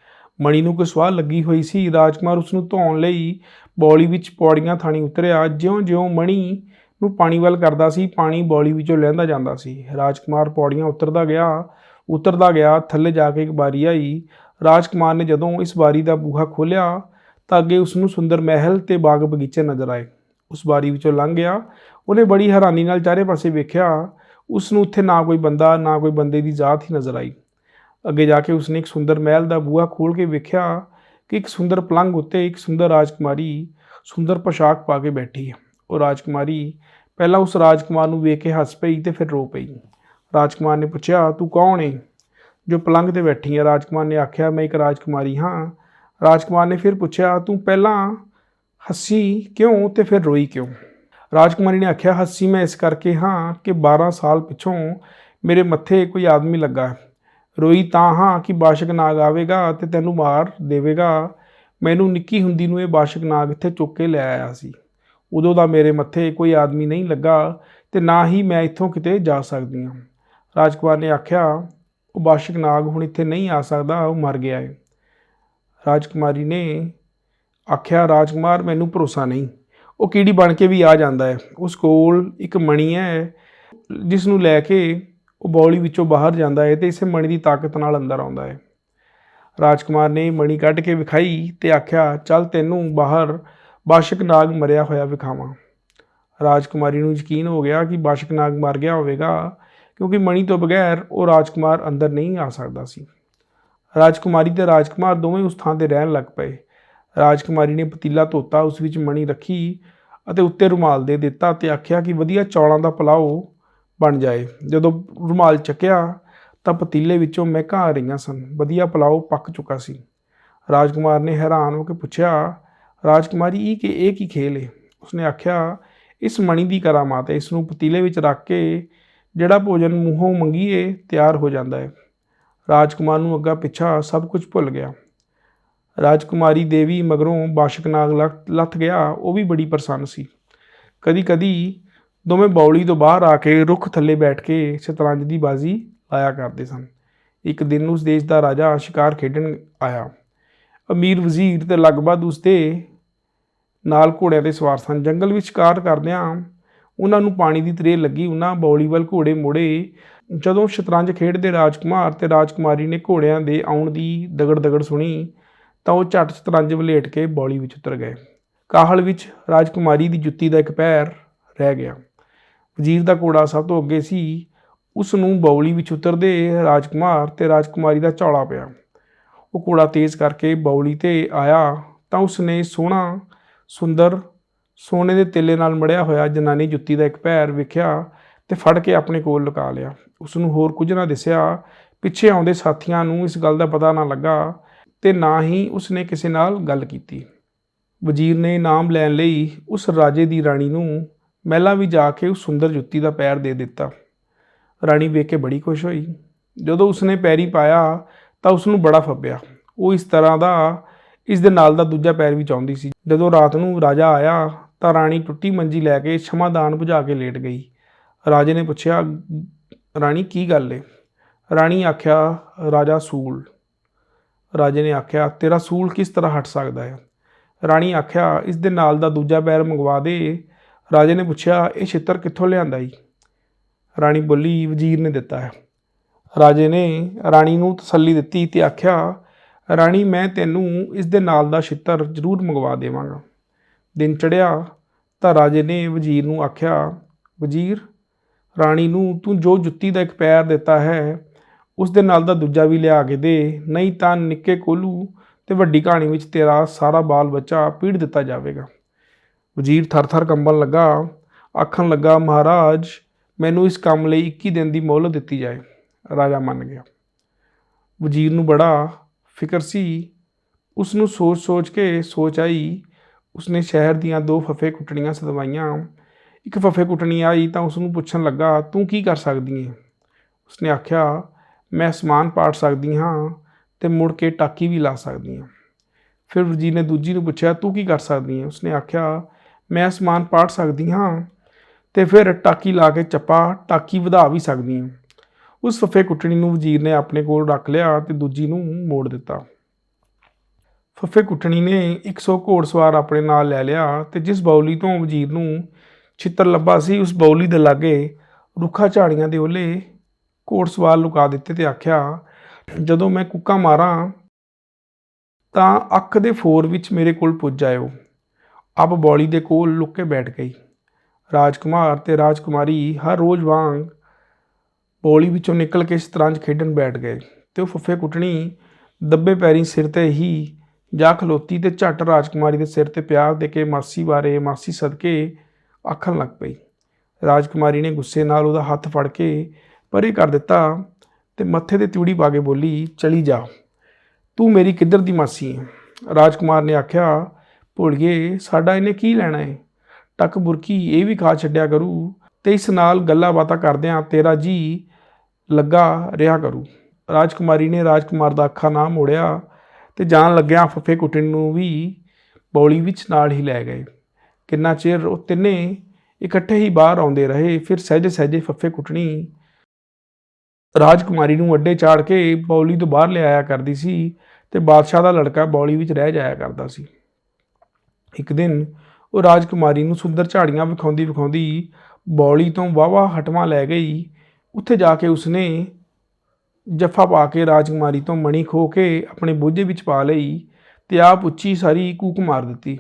ਮਣੀ ਨੂੰ ਕੋਈ ਸਵਾਹ ਲੱਗੀ ਹੋਈ ਸੀ। ਰਾਜਕੁਮਾਰ ਉਸ ਨੂੰ ਧੋਣ ਲਈ ਬੌਲੀ ਵਿੱਚ ਪੌੜੀਆਂ ਥਾਣੀ ਉਤਰਿਆ। ਜਿਉਂ-ਜਿਉਂ ਮਣੀ ਨੂੰ ਪਾਣੀ ਵੱਲ ਕਰਦਾ ਸੀ, ਪਾਣੀ ਬੌਲੀ ਵਿੱਚੋਂ ਲਹਿੰਦਾ ਜਾਂਦਾ ਸੀ। ਰਾਜਕੁਮਾਰ ਪੌੜੀਆਂ ਉਤਰਦਾ ਗਿਆ ਉਤਰਦਾ ਗਿਆ, ਥੱਲੇ ਜਾ ਕੇ ਇੱਕ ਬਾਰੀ ਆਈ। ਰਾਜਕੁਮਾਰ ਨੇ ਜਦੋਂ ਇਸ ਬਾਰੀ ਦਾ ਬੂਹਾ ਖੋਲ੍ਹਿਆ, ਤਾਂ ਅੱਗੇ ਉਸ ਨੂੰ ਸੁੰਦਰ ਮਹਿਲ ਤੇ ਬਾਗ ਬਗੀਚੇ ਨਜ਼ਰ ਆਏ। ਉਸ ਬਾਰੀ ਵਿੱਚੋਂ ਲੰਘ ਗਿਆ। ਉਹਨੇ ਬੜੀ ਹੈਰਾਨੀ ਨਾਲ ਚਾਰੇ ਪਾਸੇ ਵੇਖਿਆ। ਉਸ ਨੂੰ ਉੱਥੇ ਨਾ ਕੋਈ ਬੰਦਾ, ਨਾ ਕੋਈ ਬੰਦੇ ਦੀ ਜ਼ਾਤ ਹੀ ਨਜ਼ਰ ਆਈ। ਅੱਗੇ ਜਾ ਕੇ ਉਸਨੇ ਇੱਕ ਸੁੰਦਰ ਮਹਿਲ ਦਾ ਬੂਹਾ ਖੋਲ੍ਹ ਕੇ ਵੇਖਿਆ ਕਿ ਇੱਕ ਸੁੰਦਰ ਪਲੰਘ ਉੱਤੇ ਇੱਕ ਸੁੰਦਰ ਰਾਜਕੁਮਾਰੀ ਸੁੰਦਰ ਪੋਸ਼ਾਕ ਪਾ ਕੇ ਬੈਠੀ ਹੈ। ਉਹ ਰਾਜਕੁਮਾਰੀ ਪਹਿਲਾਂ ਉਸ ਰਾਜਕੁਮਾਰ ਨੂੰ ਵੇਖ ਕੇ ਹੱਸ ਪਈ ਤੇ ਫਿਰ ਰੋ ਪਈ। ਰਾਜਕੁਮਾਰ ਨੇ ਪੁੱਛਿਆ, ਤੂੰ ਕੌਣ ਏ? ਜੋ ਪਲੰਘ ਤੇ ਬੈਠੀ ਹੈ ਰਾਜਕੁਮਾਰ ਨੇ ਆਖਿਆ, ਮੈਂ ਇੱਕ ਰਾਜਕੁਮਾਰੀ ਹਾਂ। ਰਾਜਕੁਮਾਰ ਨੇ ਫਿਰ ਪੁੱਛਿਆ, ਤੂੰ ਪਹਿਲਾਂ ਹੱਸੀ ਕਿਉਂ ਤੇ ਫਿਰ ਰੋਈ ਕਿਉਂ? ਰਾਜਕੁਮਾਰੀ ਨੇ ਆਖਿਆ, ਹੱਸੀ ਮੈਂ ਇਸ ਕਰਕੇ ਹਾਂ ਕਿ 12 ਸਾਲ ਪਿੱਛੋਂ ਮੇਰੇ ਮੱਥੇ ਕੋਈ ਆਦਮੀ ਲੱਗਾ। ਰੋਈ ਤਾਂ ਹਾਂ ਕਿ ਬਾਸ਼ਕ ਨਾਗ ਆਵੇਗਾ ਤੇ ਤੈਨੂੰ ਮਾਰ ਦੇਵੇਗਾ। ਮੈਨੂੰ ਨਿੱਕੀ ਹੁੰਦੀ ਨੂੰ ਇਹ ਬਾਸ਼ਕ ਨਾਗ ਇੱਥੇ ਚੁੱਕ ਕੇ ਲੈ ਆਇਆ ਸੀ। ਉਦੋਂ ਦਾ ਮੇਰੇ ਮੱਥੇ ਕੋਈ ਆਦਮੀ ਨਹੀਂ ਲੱਗਾ ਤੇ ਨਾ ਹੀ ਮੈਂ ਇੱਥੋਂ ਕਿਤੇ ਜਾ ਸਕਦੀ ਹਾਂ। ਰਾਜਕੁਮਾਰ ਨੇ ਆਖਿਆ, ਉਹ ਬਾਸ਼ਕ ਨਾਗ ਹੁਣ ਇੱਥੇ ਨਹੀਂ ਆ ਸਕਦਾ, ਉਹ ਮਰ ਗਿਆ ਹੈ। ਰਾਜਕੁਮਾਰੀ ਨੇ ਆਖਿਆ, ਰਾਜਕੁਮਾਰ, ਮੈਨੂੰ ਭਰੋਸਾ ਨਹੀਂ। ਉਹ ਕੀੜੀ ਬਣ ਕੇ ਵੀ ਆ ਜਾਂਦਾ ਹੈ। ਉਸ ਕੋਲ ਇੱਕ ਮਣੀ ਹੈ, ਜਿਸ ਨੂੰ ਲੈ ਕੇ ਉਹ ਬੌਲੀ ਵਿੱਚੋਂ ਬਾਹਰ ਜਾਂਦਾ ਹੈ ਤੇ ਇਸੇ ਮਣੀ ਦੀ ਤਾਕਤ ਨਾਲ ਅੰਦਰ ਆਉਂਦਾ ਹੈ। ਰਾਜਕੁਮਾਰ ਨੇ ਮਣੀ ਕੱਢ ਕੇ ਵਿਖਾਈ ਤੇ ਆਖਿਆ, ਚੱਲ ਤੈਨੂੰ ਬਾਹਰ ਬਾਸ਼ਕ ਨਾਗ ਮਰਿਆ ਹੋਇਆ ਵਿਖਾਵਾਂ। ਰਾਜਕੁਮਾਰੀ ਨੂੰ ਯਕੀਨ ਹੋ ਗਿਆ ਕਿ ਬਾਸ਼ਕ ਨਾਗ ਮਰ ਗਿਆ ਹੋਵੇਗਾ, ਕਿਉਂਕਿ ਮਣੀ ਤੋਂ ਬਗੈਰ ਉਹ ਰਾਜਕੁਮਾਰ ਅੰਦਰ ਨਹੀਂ ਆ ਸਕਦਾ ਸੀ। ਰਾਜਕੁਮਾਰੀ ਤੇ ਰਾਜਕੁਮਾਰ ਦੋਵੇਂ ਉਸ ਥਾਂ ਤੇ ਰਹਿਣ ਲੱਗ ਪਏ। ਰਾਜਕੁਮਾਰੀ ਨੇ ਪਤੀਲਾ ਧੋਤਾ, ਉਸ ਵਿੱਚ ਮਣੀ ਰੱਖੀ ਅਤੇ ਉੱਤੇ ਰੁਮਾਲ ਦੇ ਦਿੱਤਾ ਤੇ ਆਖਿਆ ਕਿ ਵਧੀਆ ਚੌਲਾਂ ਦਾ ਪਲਾਓ ਬਣ ਜਾਏ। ਜਦੋਂ ਰੁਮਾਲ ਚੱਕਿਆ ਤਾਂ ਪਤੀਲੇ ਵਿੱਚੋਂ ਮਹਿਕਾਂ ਆ ਰਹੀਆਂ ਸਨ। ਵਧੀਆ ਪਲਾਓ ਪੱਕ ਚੁੱਕਾ ਸੀ। ਰਾਜਕੁਮਾਰ ਨੇ ਹੈਰਾਨ ਹੋ ਕੇ ਪੁੱਛਿਆ ਰਾਜਕੁਮਾਰੀ ਇਹ ਕਿ ਇਹ ਕੀ ਖੇਲ ਹੈ ਉਸਨੇ ਆਖਿਆ, ਇਸ ਮਣੀ ਦੀ ਕਰਾਮਾਤ ਹੈ ਇਸ ਨੂੰ ਪਤੀਲੇ ਵਿੱਚ ਰੱਖ ਕੇ ਜਿਹੜਾ ਭੋਜਨ ਮੂੰਹੋਂ ਮੰਗੀਏ ਤਿਆਰ ਹੋ ਜਾਂਦਾ ਹੈ ਰਾਜਕੁਮਾਰ ਨੂੰ ਅੱਗਾ ਪਿੱਛਾ ਸਭ ਕੁਝ ਭੁੱਲ ਗਿਆ। ਰਾਜਕੁਮਾਰੀ ਦੇਵੀ ਮਗਰੋਂ ਬਾਸ਼ਕ ਨਾਗ ਲੱਥ- ਲੱਥ ਗਿਆ, ਉਹ ਵੀ ਬੜੀ ਪ੍ਰਸੰਨ ਸੀ। ਕਦੀ ਕਦੀ ਦੋਵੇਂ ਬੌਲੀ ਤੋਂ ਬਾਹਰ ਆ ਕੇ ਰੁੱਖ ਥੱਲੇ ਬੈਠ ਕੇ ਸ਼ਤਰੰਜ ਦੀ ਬਾਜ਼ੀ ਲਾਇਆ ਕਰਦੇ ਸਨ। ਇੱਕ ਦਿਨ ਉਸ ਦੇਸ਼ ਦਾ ਰਾਜਾ ਸ਼ਿਕਾਰ ਖੇਡਣ ਆਇਆ। ਅਮੀਰ ਵਜ਼ੀਰ ਤੇ ਲਗਭਗ ਉਸਦੇ ਨਾਲ ਘੋੜਿਆਂ ਦੇ ਸਵਾਰ ਸਨ। ਜੰਗਲ ਵਿੱਚ ਸ਼ਿਕਾਰ ਕਰਦਿਆਂ ਉਹਨਾਂ ਨੂੰ ਪਾਣੀ ਦੀ ਤਰੇਲ ਲੱਗੀ। ਉਹਨਾਂ ਬੌਲੀ ਵੱਲ ਘੋੜੇ ਮੋੜੇ। ਜਦੋਂ ਸ਼ਤਰੰਜ ਖੇਡਦੇ ਰਾਜਕੁਮਾਰ ਤੇ ਰਾਜਕੁਮਾਰੀ ਨੇ ਘੋੜਿਆਂ ਦੇ ਆਉਣ ਦੀ ਦਗੜ ਦਗੜ ਸੁਣੀ, ਤਾਂ ਉਹ ਝਟ ਸ਼ਤਰੰਜ ਵਲੇਟ ਕੇ ਬੌਲੀ ਵਿੱਚ ਉਤਰ ਗਏ। ਕਾਹਲ ਵਿੱਚ ਰਾਜਕੁਮਾਰੀ ਦੀ ਜੁੱਤੀ ਦਾ ਇੱਕ ਪੈਰ ਰਹਿ ਗਿਆ। ਵਜ਼ੀਰ ਦਾ ਘੋੜਾ ਸਭ ਤੋਂ ਅੱਗੇ ਸੀ। ਉਸ ਨੂੰ ਬੌਲੀ ਵਿੱਚ ਉਤਰਦੇ ਰਾਜਕੁਮਾਰ ਤੇ ਰਾਜਕੁਮਾਰੀ ਦਾ ਝੌਲਾ ਪਿਆ। ਉਹ ਘੋੜਾ ਤੇਜ਼ ਕਰਕੇ ਬੌਲੀ ਤੇ ਆਇਆ, ਤਾਂ ਉਸ ਨੇ ਸੋਹਣਾ ਸੁੰਦਰ, ਸੋਨੇ ਦੇ ਤੇਲੇ ਨਾਲ ਮੜਿਆ ਹੋਇਆ ਜਨਾਨੀ ਜੁੱਤੀ ਦਾ ਇੱਕ ਪੈਰ ਵੇਖਿਆ ਤੇ ਫੜ ਕੇ ਆਪਣੇ ਕੋਲ ਲੁਕਾ ਲਿਆ। ਉਸ ਨੂੰ ਹੋਰ ਕੁਝ ਨਾ ਦਿਸਿਆ। ਪਿੱਛੇ ਆਉਂਦੇ ਸਾਥੀਆਂ ਨੂੰ ਇਸ ਗੱਲ ਦਾ ਪਤਾ ਨਾ ਲੱਗਾ ਤੇ ਨਾ ਹੀ ਉਸ ਨੇ ਕਿਸੇ ਨਾਲ ਗੱਲ ਕੀਤੀ। ਵਜ਼ੀਰ ਨੇ ਇਨਾਮ ਲੈਣ ਲਈ ਉਸ ਰਾਜੇ ਦੀ ਰਾਣੀ ਨੂੰ ਮਹਿਲਾਂ ਵੀ ਜਾ ਕੇ ਉਸ ਸੁੰਦਰ ਜੁੱਤੀ ਦਾ ਪੈਰ ਦੇ ਦਿੱਤਾ। ਰਾਣੀ ਵੇਖ ਕੇ ਬੜੀ ਖੁਸ਼ ਹੋਈ। ਜਦੋਂ ਉਸਨੇ ਪੈਰੀ ਪਾਇਆ ਤਾਂ ਉਸ ਨੂੰ ਬੜਾ ਫੱਬਿਆ। ਉਹ ਇਸ ਤਰ੍ਹਾਂ ਦਾ ਇਸ ਦੇ ਨਾਲ ਦਾ ਦੂਜਾ ਪੈਰ ਵੀ ਚਾਹੁੰਦੀ ਸੀ। ਜਦੋਂ ਰਾਤ ਨੂੰ ਰਾਜਾ ਆਇਆ ਤਾਂ ਰਾਣੀ ਟੁੱਟੀ ਮੰਜੀ ਲੈ ਕੇ ਸ਼ਮਾਦਾਨ ਬੁਝਾ ਕੇ ਲੇਟ ਗਈ। ਰਾਜੇ ਨੇ ਪੁੱਛਿਆ, ਰਾਣੀ, ਕੀ ਗੱਲ ਏ? ਰਾਣੀ ਆਖਿਆ, ਰਾਜਾ ਸੂਲ। ਰਾਜੇ ਨੇ ਆਖਿਆ, ਤੇਰਾ ਸੂਲ ਕਿਸ ਤਰ੍ਹਾਂ ਹਟ ਸਕਦਾ ਹੈ ਰਾਣੀ ਆਖਿਆ, ਇਸ ਦੇ ਨਾਲ ਦਾ ਦੂਜਾ ਪੈਰ ਮੰਗਵਾ ਦੇ। ਰਾਜੇ ਨੇ ਪੁੱਛਿਆ, ਇਹ ਛਿੱਤਰ ਕਿੱਥੋਂ ਲਿਆਂਦਾ ਈ? ਰਾਣੀ ਬੋਲੀ, ਵਜ਼ੀਰ ਨੇ ਦਿੱਤਾ ਹੈ। ਰਾਜੇ ਨੇ ਰਾਣੀ ਨੂੰ ਤਸੱਲੀ ਦਿੱਤੀ ਤੇ ਆਖਿਆ ਰਾਣੀ, ਮੈਂ ਤੈਨੂੰ ਇਸ ਦੇ ਨਾਲ ਦਾ ਛਿੱਤਰ ਜ਼ਰੂਰ ਮੰਗਵਾ ਦੇਵਾਂਗਾ। ਦਿਨ ਚੜਿਆ ਤਾਂ ਰਾਜੇ ਨੇ ਵਜ਼ੀਰ ਨੂੰ ਆਖਿਆ, ਵਜ਼ੀਰ, ਰਾਣੀ ਨੂੰ ਤੂੰ ਜੋ ਜੁੱਤੀ ਦਾ ਇੱਕ ਪੈਰ ਦਿੱਤਾ ਹੈ, ਉਸ ਦੇ ਨਾਲ ਦਾ ਦੂਜਾ ਵੀ ਲਿਆ ਕੇ ਦੇ। ਨਹੀਂ ਤਾਂ ਨਿੱਕੇ ਕੋਲੂ ਤੇ ਵੱਡੀ ਕਹਾਣੀ ਵਿੱਚ ਤੇਰਾ ਸਾਰਾ ਬਾਲ ਬੱਚਾ ਪੀੜ ਦਿੱਤਾ ਜਾਵੇਗਾ। ਵਜ਼ੀਰ ਥਰ-ਥਰ ਕੰਬਣ ਲੱਗਾ, ਆਖਣ ਲੱਗਾ, ਮਹਾਰਾਜ, ਮੈਨੂੰ ਇਸ ਕੰਮ ਲਈ 21 ਦਿਨ ਦੀ ਮੋਹਲਤ ਦਿੱਤੀ ਜਾਏ। ਰਾਜਾ ਮੰਨ ਗਿਆ। ਵਜ਼ੀਰ ਨੂੰ ਬੜਾ ਫਿਕਰ ਸੀ। ਉਸ ਨੂੰ ਸੋਚ-ਸੋਚ ਕੇ ਸੋਚ ਆਈ, ਉਸਨੇ ਸ਼ਹਿਰ ਦੀਆਂ ਦੋ ਫਫੇ ਕੁੱਟਣੀਆਂ ਸਦਵਾਈਆਂ। ਇੱਕ ਫੱਫੇ ਕੁੱਟਣੀ ਆਈ ਤਾਂ ਉਸ ਨੂੰ ਪੁੱਛਣ ਲੱਗਾ, ਤੂੰ ਕੀ ਕਰ ਸਕਦੀ ਹੈ ਉਸਨੇ ਆਖਿਆ, ਮੈਂ ਸਮਾਨ ਪਾੜ ਸਕਦੀ ਹਾਂ ਤੇ ਮੁੜ ਕੇ ਟਾਕੀ ਵੀ ਲਾ ਸਕਦੀ ਹਾਂ ਫਿਰ ਵਜ਼ੀਰ ਨੇ ਦੂਜੀ ਨੂੰ ਪੁੱਛਿਆ, ਤੂੰ ਕੀ ਕਰ ਸਕਦੀ ਹੈ ਉਸਨੇ ਆਖਿਆ, ਮੈਂ ਸਮਾਨ ਪਾੜ ਸਕਦੀ ਹਾਂ ਤੇ ਫਿਰ ਟਾਕੀ ਲਾ ਕੇ ਚੱਪਾ, ਟਾਕੀ ਵਧਾ ਵੀ ਸਕਦੀ ਹਾਂ ਉਸ ਫੱਫੇ ਕੁੱਟਣੀ ਨੂੰ ਵਜ਼ੀਰ ਨੇ ਆਪਣੇ ਕੋਲ ਰੱਖ ਲਿਆ ਤੇ ਦੂਜੀ ਨੂੰ ਮੋੜ ਦਿੱਤਾ। ਫੱਫੇ ਕੁੱਟਣੀ ਨੇ 100 ਘੋੜਸਵਾਰ ਆਪਣੇ ਨਾਲ ਲੈ ਲਿਆ ਤੇ ਜਿਸ ਬੌਲੀ ਤੋਂ ਵਜ਼ੀਰ ਨੂੰ ਛਿੱਤਰ ਲੱਭਾ ਸੀ, ਉਸ ਬੌਲੀ ਦੇ ਲਾਗੇ ਰੁੱਖਾ ਝਾੜੀਆਂ ਦੇ ਓਲੇ ਘੋੜਸਵਾਰ ਲੁਕਾ ਦਿੱਤੇ ਤੇ ਆਖਿਆ, ਜਦੋਂ ਮੈਂ ਕੁੱਕਾ ਮਾਰਾਂ ਤਾਂ ਅੱਖ ਦੇ ਫੋਰ ਵਿੱਚ ਮੇਰੇ ਕੋਲ ਪੁੱਜ ਜਾਇਓ। ਅਬ ਬੌਲੀ ਦੇ ਕੋਲ ਲੁੱਕ ਕੇ ਬੈਠ ਗਈ। ਰਾਜਕੁਮਾਰ ਤੇ ਰਾਜਕੁਮਾਰੀ ਹਰ ਰੋਜ਼ ਵਾਂਗ ਬੌਲੀ ਵਿੱਚੋਂ ਨਿਕਲ ਕੇ ਸ਼ਤਰੰਜ ਖੇਡਣ ਬੈਠ ਗਏ ਤੇ ਉਹ ਫੱਫੇ ਕੁੱਟਣੀ ਦੱਬੇ ਪੈਰੀ ਸਿਰ ਤੇ ਹੀ ਜਾ ਖਲੋਤੀ ਤੇ ਝੱਟ ਰਾਜਕੁਮਾਰੀ ਦੇ ਸਿਰ ਤੇ ਪਿਆਰ ਦੇ ਕੇ ਮਾਸੀ ਬਾਰੇ, ਮਾਸੀ ਸਦਕੇ ਆਖਣ ਲੱਗ ਪਈ। ਰਾਜਕੁਮਾਰੀ ਨੇ ਗੁੱਸੇ ਨਾਲ ਉਹਦਾ ਹੱਥ ਫੜ ਕੇ ਪਰੇ ਕਰ ਦਿੱਤਾ ਤੇ ਮੱਥੇ ਤੇ ਤਿਉੜੀ ਪਾ ਕੇ ਬੋਲੀ, ਚਲੀ ਜਾ। ਤੂੰ ਮੇਰੀ ਕਿੱਧਰ ਦੀ ਮਾਸੀ ਹੈ ਰਾਜਕੁਮਾਰ ਨੇ ਆਖਿਆ, ਭੁੱਲੀਏ, ਸਾਡਾ ਇਹਨੇ ਕੀ ਲੈਣਾ ਹੈ ਟੱਕ ਬੁਰਕੀ ਇਹ ਵੀ ਖਾ ਛੱਡਿਆ ਕਰੂ ਤੇ ਇਸ ਨਾਲ ਗੱਲਾਂ ਬਾਤਾਂ ਕਰਦਿਆਂ ਤੇਰਾ ਜੀ ਲੱਗਾ ਰਿਹਾ ਕਰੂ। ਰਾਜਕੁਮਾਰੀ ਨੇ ਰਾਜਕੁਮਾਰ ਦਾ ਅੱਖਾਂ ਨਾ ਮੋੜਿਆ ਤੇ ਜਾਣ ਲੱਗਿਆ ਫੱਫੇ ਕੁੱਟਣ ਨੂੰ ਵੀ ਬੌਲੀ ਵਿੱਚ ਨਾਲ ਹੀ ਲੈ ਗਏ। ਕਿੰਨਾ ਚਿਰ ਉਹ ਤਿੰਨੇ ਇਕੱਠੇ ਹੀ ਬਾਹਰ ਆਉਂਦੇ ਰਹੇ, ਫਿਰ ਸਹਿਜੇ ਸਹਿਜੇ ਫੱਫੇ ਕੁੱਟਣੀ ਰਾਜਕੁਮਾਰੀ ਨੂੰ ਅੱਡੇ ਚਾੜ ਕੇ ਬੌਲੀ ਤੋਂ ਬਾਹਰ ਲਿਆਇਆ ਕਰਦੀ ਸੀ ਤੇ ਬਾਦਸ਼ਾਹ ਦਾ ਲੜਕਾ ਬੌਲੀ ਵਿੱਚ ਰਹਿ ਜਾਇਆ ਕਰਦਾ ਸੀ। ਇੱਕ ਦਿਨ ਉਹ ਰਾਜਕੁਮਾਰੀ ਨੂੰ ਸੁੰਦਰ ਝਾੜੀਆਂ ਵਿਖਾਉਂਦੀ ਵਿਖਾਉਂਦੀ ਬੌਲੀ ਤੋਂ ਵਾਵਾ ਹਟਵਾ ਲੈ ਗਈ ਉੱਥੇ ਜਾ ਕੇ ਉਸਨੇ ਜੱਫਾ ਪਾ ਕੇ ਰਾਜਕੁਮਾਰੀ ਤੋਂ ਮਣੀ ਖੋ ਕੇ ਆਪਣੇ ਬੋਝੇ ਵਿੱਚ ਪਾ ਲਈ ਤੇ ਆਪ ਉੱਚੀ ਸਾਰੀ ਕੂਕ ਮਾਰ ਦਿੱਤੀ।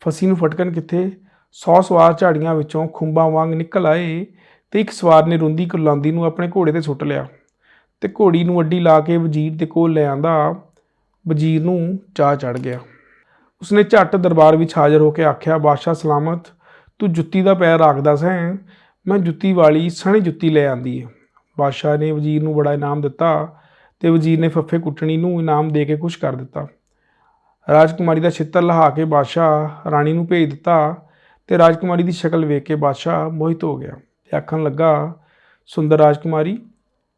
ਫਸੀ ਨੂੰ ਫਟਕਣ ਕਿੱਥੇ? ਸੌ ਸਵਾਰ ਝਾੜੀਆਂ ਵਿੱਚੋਂ ਖੁੰਬਾਂ ਵਾਂਗ ਨਿਕਲ ਆਏ ਤੇ ਇੱਕ ਸਵਾਰ ਨੇ ਰੁੰਦੀ ਕੁਲਾਂਦੀ ਨੂੰ ਆਪਣੇ ਘੋੜੇ ਤੇ ਸੁੱਟ ਲਿਆ ਤੇ ਘੋੜੀ ਨੂੰ ਅੱਡੀ ਲਾ ਕੇ ਵਜ਼ੀਰ ਦੇ ਕੋਲ ਲੈ ਆਂਦਾ। ਵਜ਼ੀਰ ਨੂੰ ਚਾਹ ਚੜ ਗਿਆ। ਉਸਨੇ ਝੱਟ ਦਰਬਾਰ ਵਿੱਚ ਹਾਜ਼ਰ ਹੋ ਕੇ ਆਖਿਆ, ਬਾਦਸ਼ਾਹ ਸਲਾਮਤ, ਤੂੰ ਜੁੱਤੀ ਦਾ ਪੈਰ ਰੱਖਦਾ ਸੈਂ ਮੈਂ ਜੁੱਤੀ ਵਾਲੀ ਸਣੀ ਜੁੱਤੀ ਲੈ ਆਂਦੀ ਹੈ ਬਾਦਸ਼ਾਹ ਨੇ ਵਜ਼ੀਰ ਨੂੰ ਬੜਾ ਇਨਾਮ ਦਿੱਤਾ ਤੇ ਵਜ਼ੀਰ ਨੇ ਫੱਫੇ ਕੁੱਟਣੀ ਨੂੰ ਇਨਾਮ ਦੇ ਕੇ ਖੁਸ਼ ਕਰ ਦਿੱਤਾ। ਰਾਜਕੁਮਾਰੀ ਦਾ ਛਿੱਤਰ ਲਹਾ ਕੇ ਬਾਦਸ਼ਾਹ ਰਾਣੀ ਨੂੰ ਭੇਜ ਦਿੱਤਾ ਤੇ ਰਾਜਕੁਮਾਰੀ ਦੀ ਸ਼ਕਲ ਵੇਖ ਕੇ ਬਾਦਸ਼ਾਹ ਮੋਹਿਤ ਹੋ ਗਿਆ ਤੇ ਆਖਣ ਲੱਗਾ, ਸੁੰਦਰ ਰਾਜਕੁਮਾਰੀ,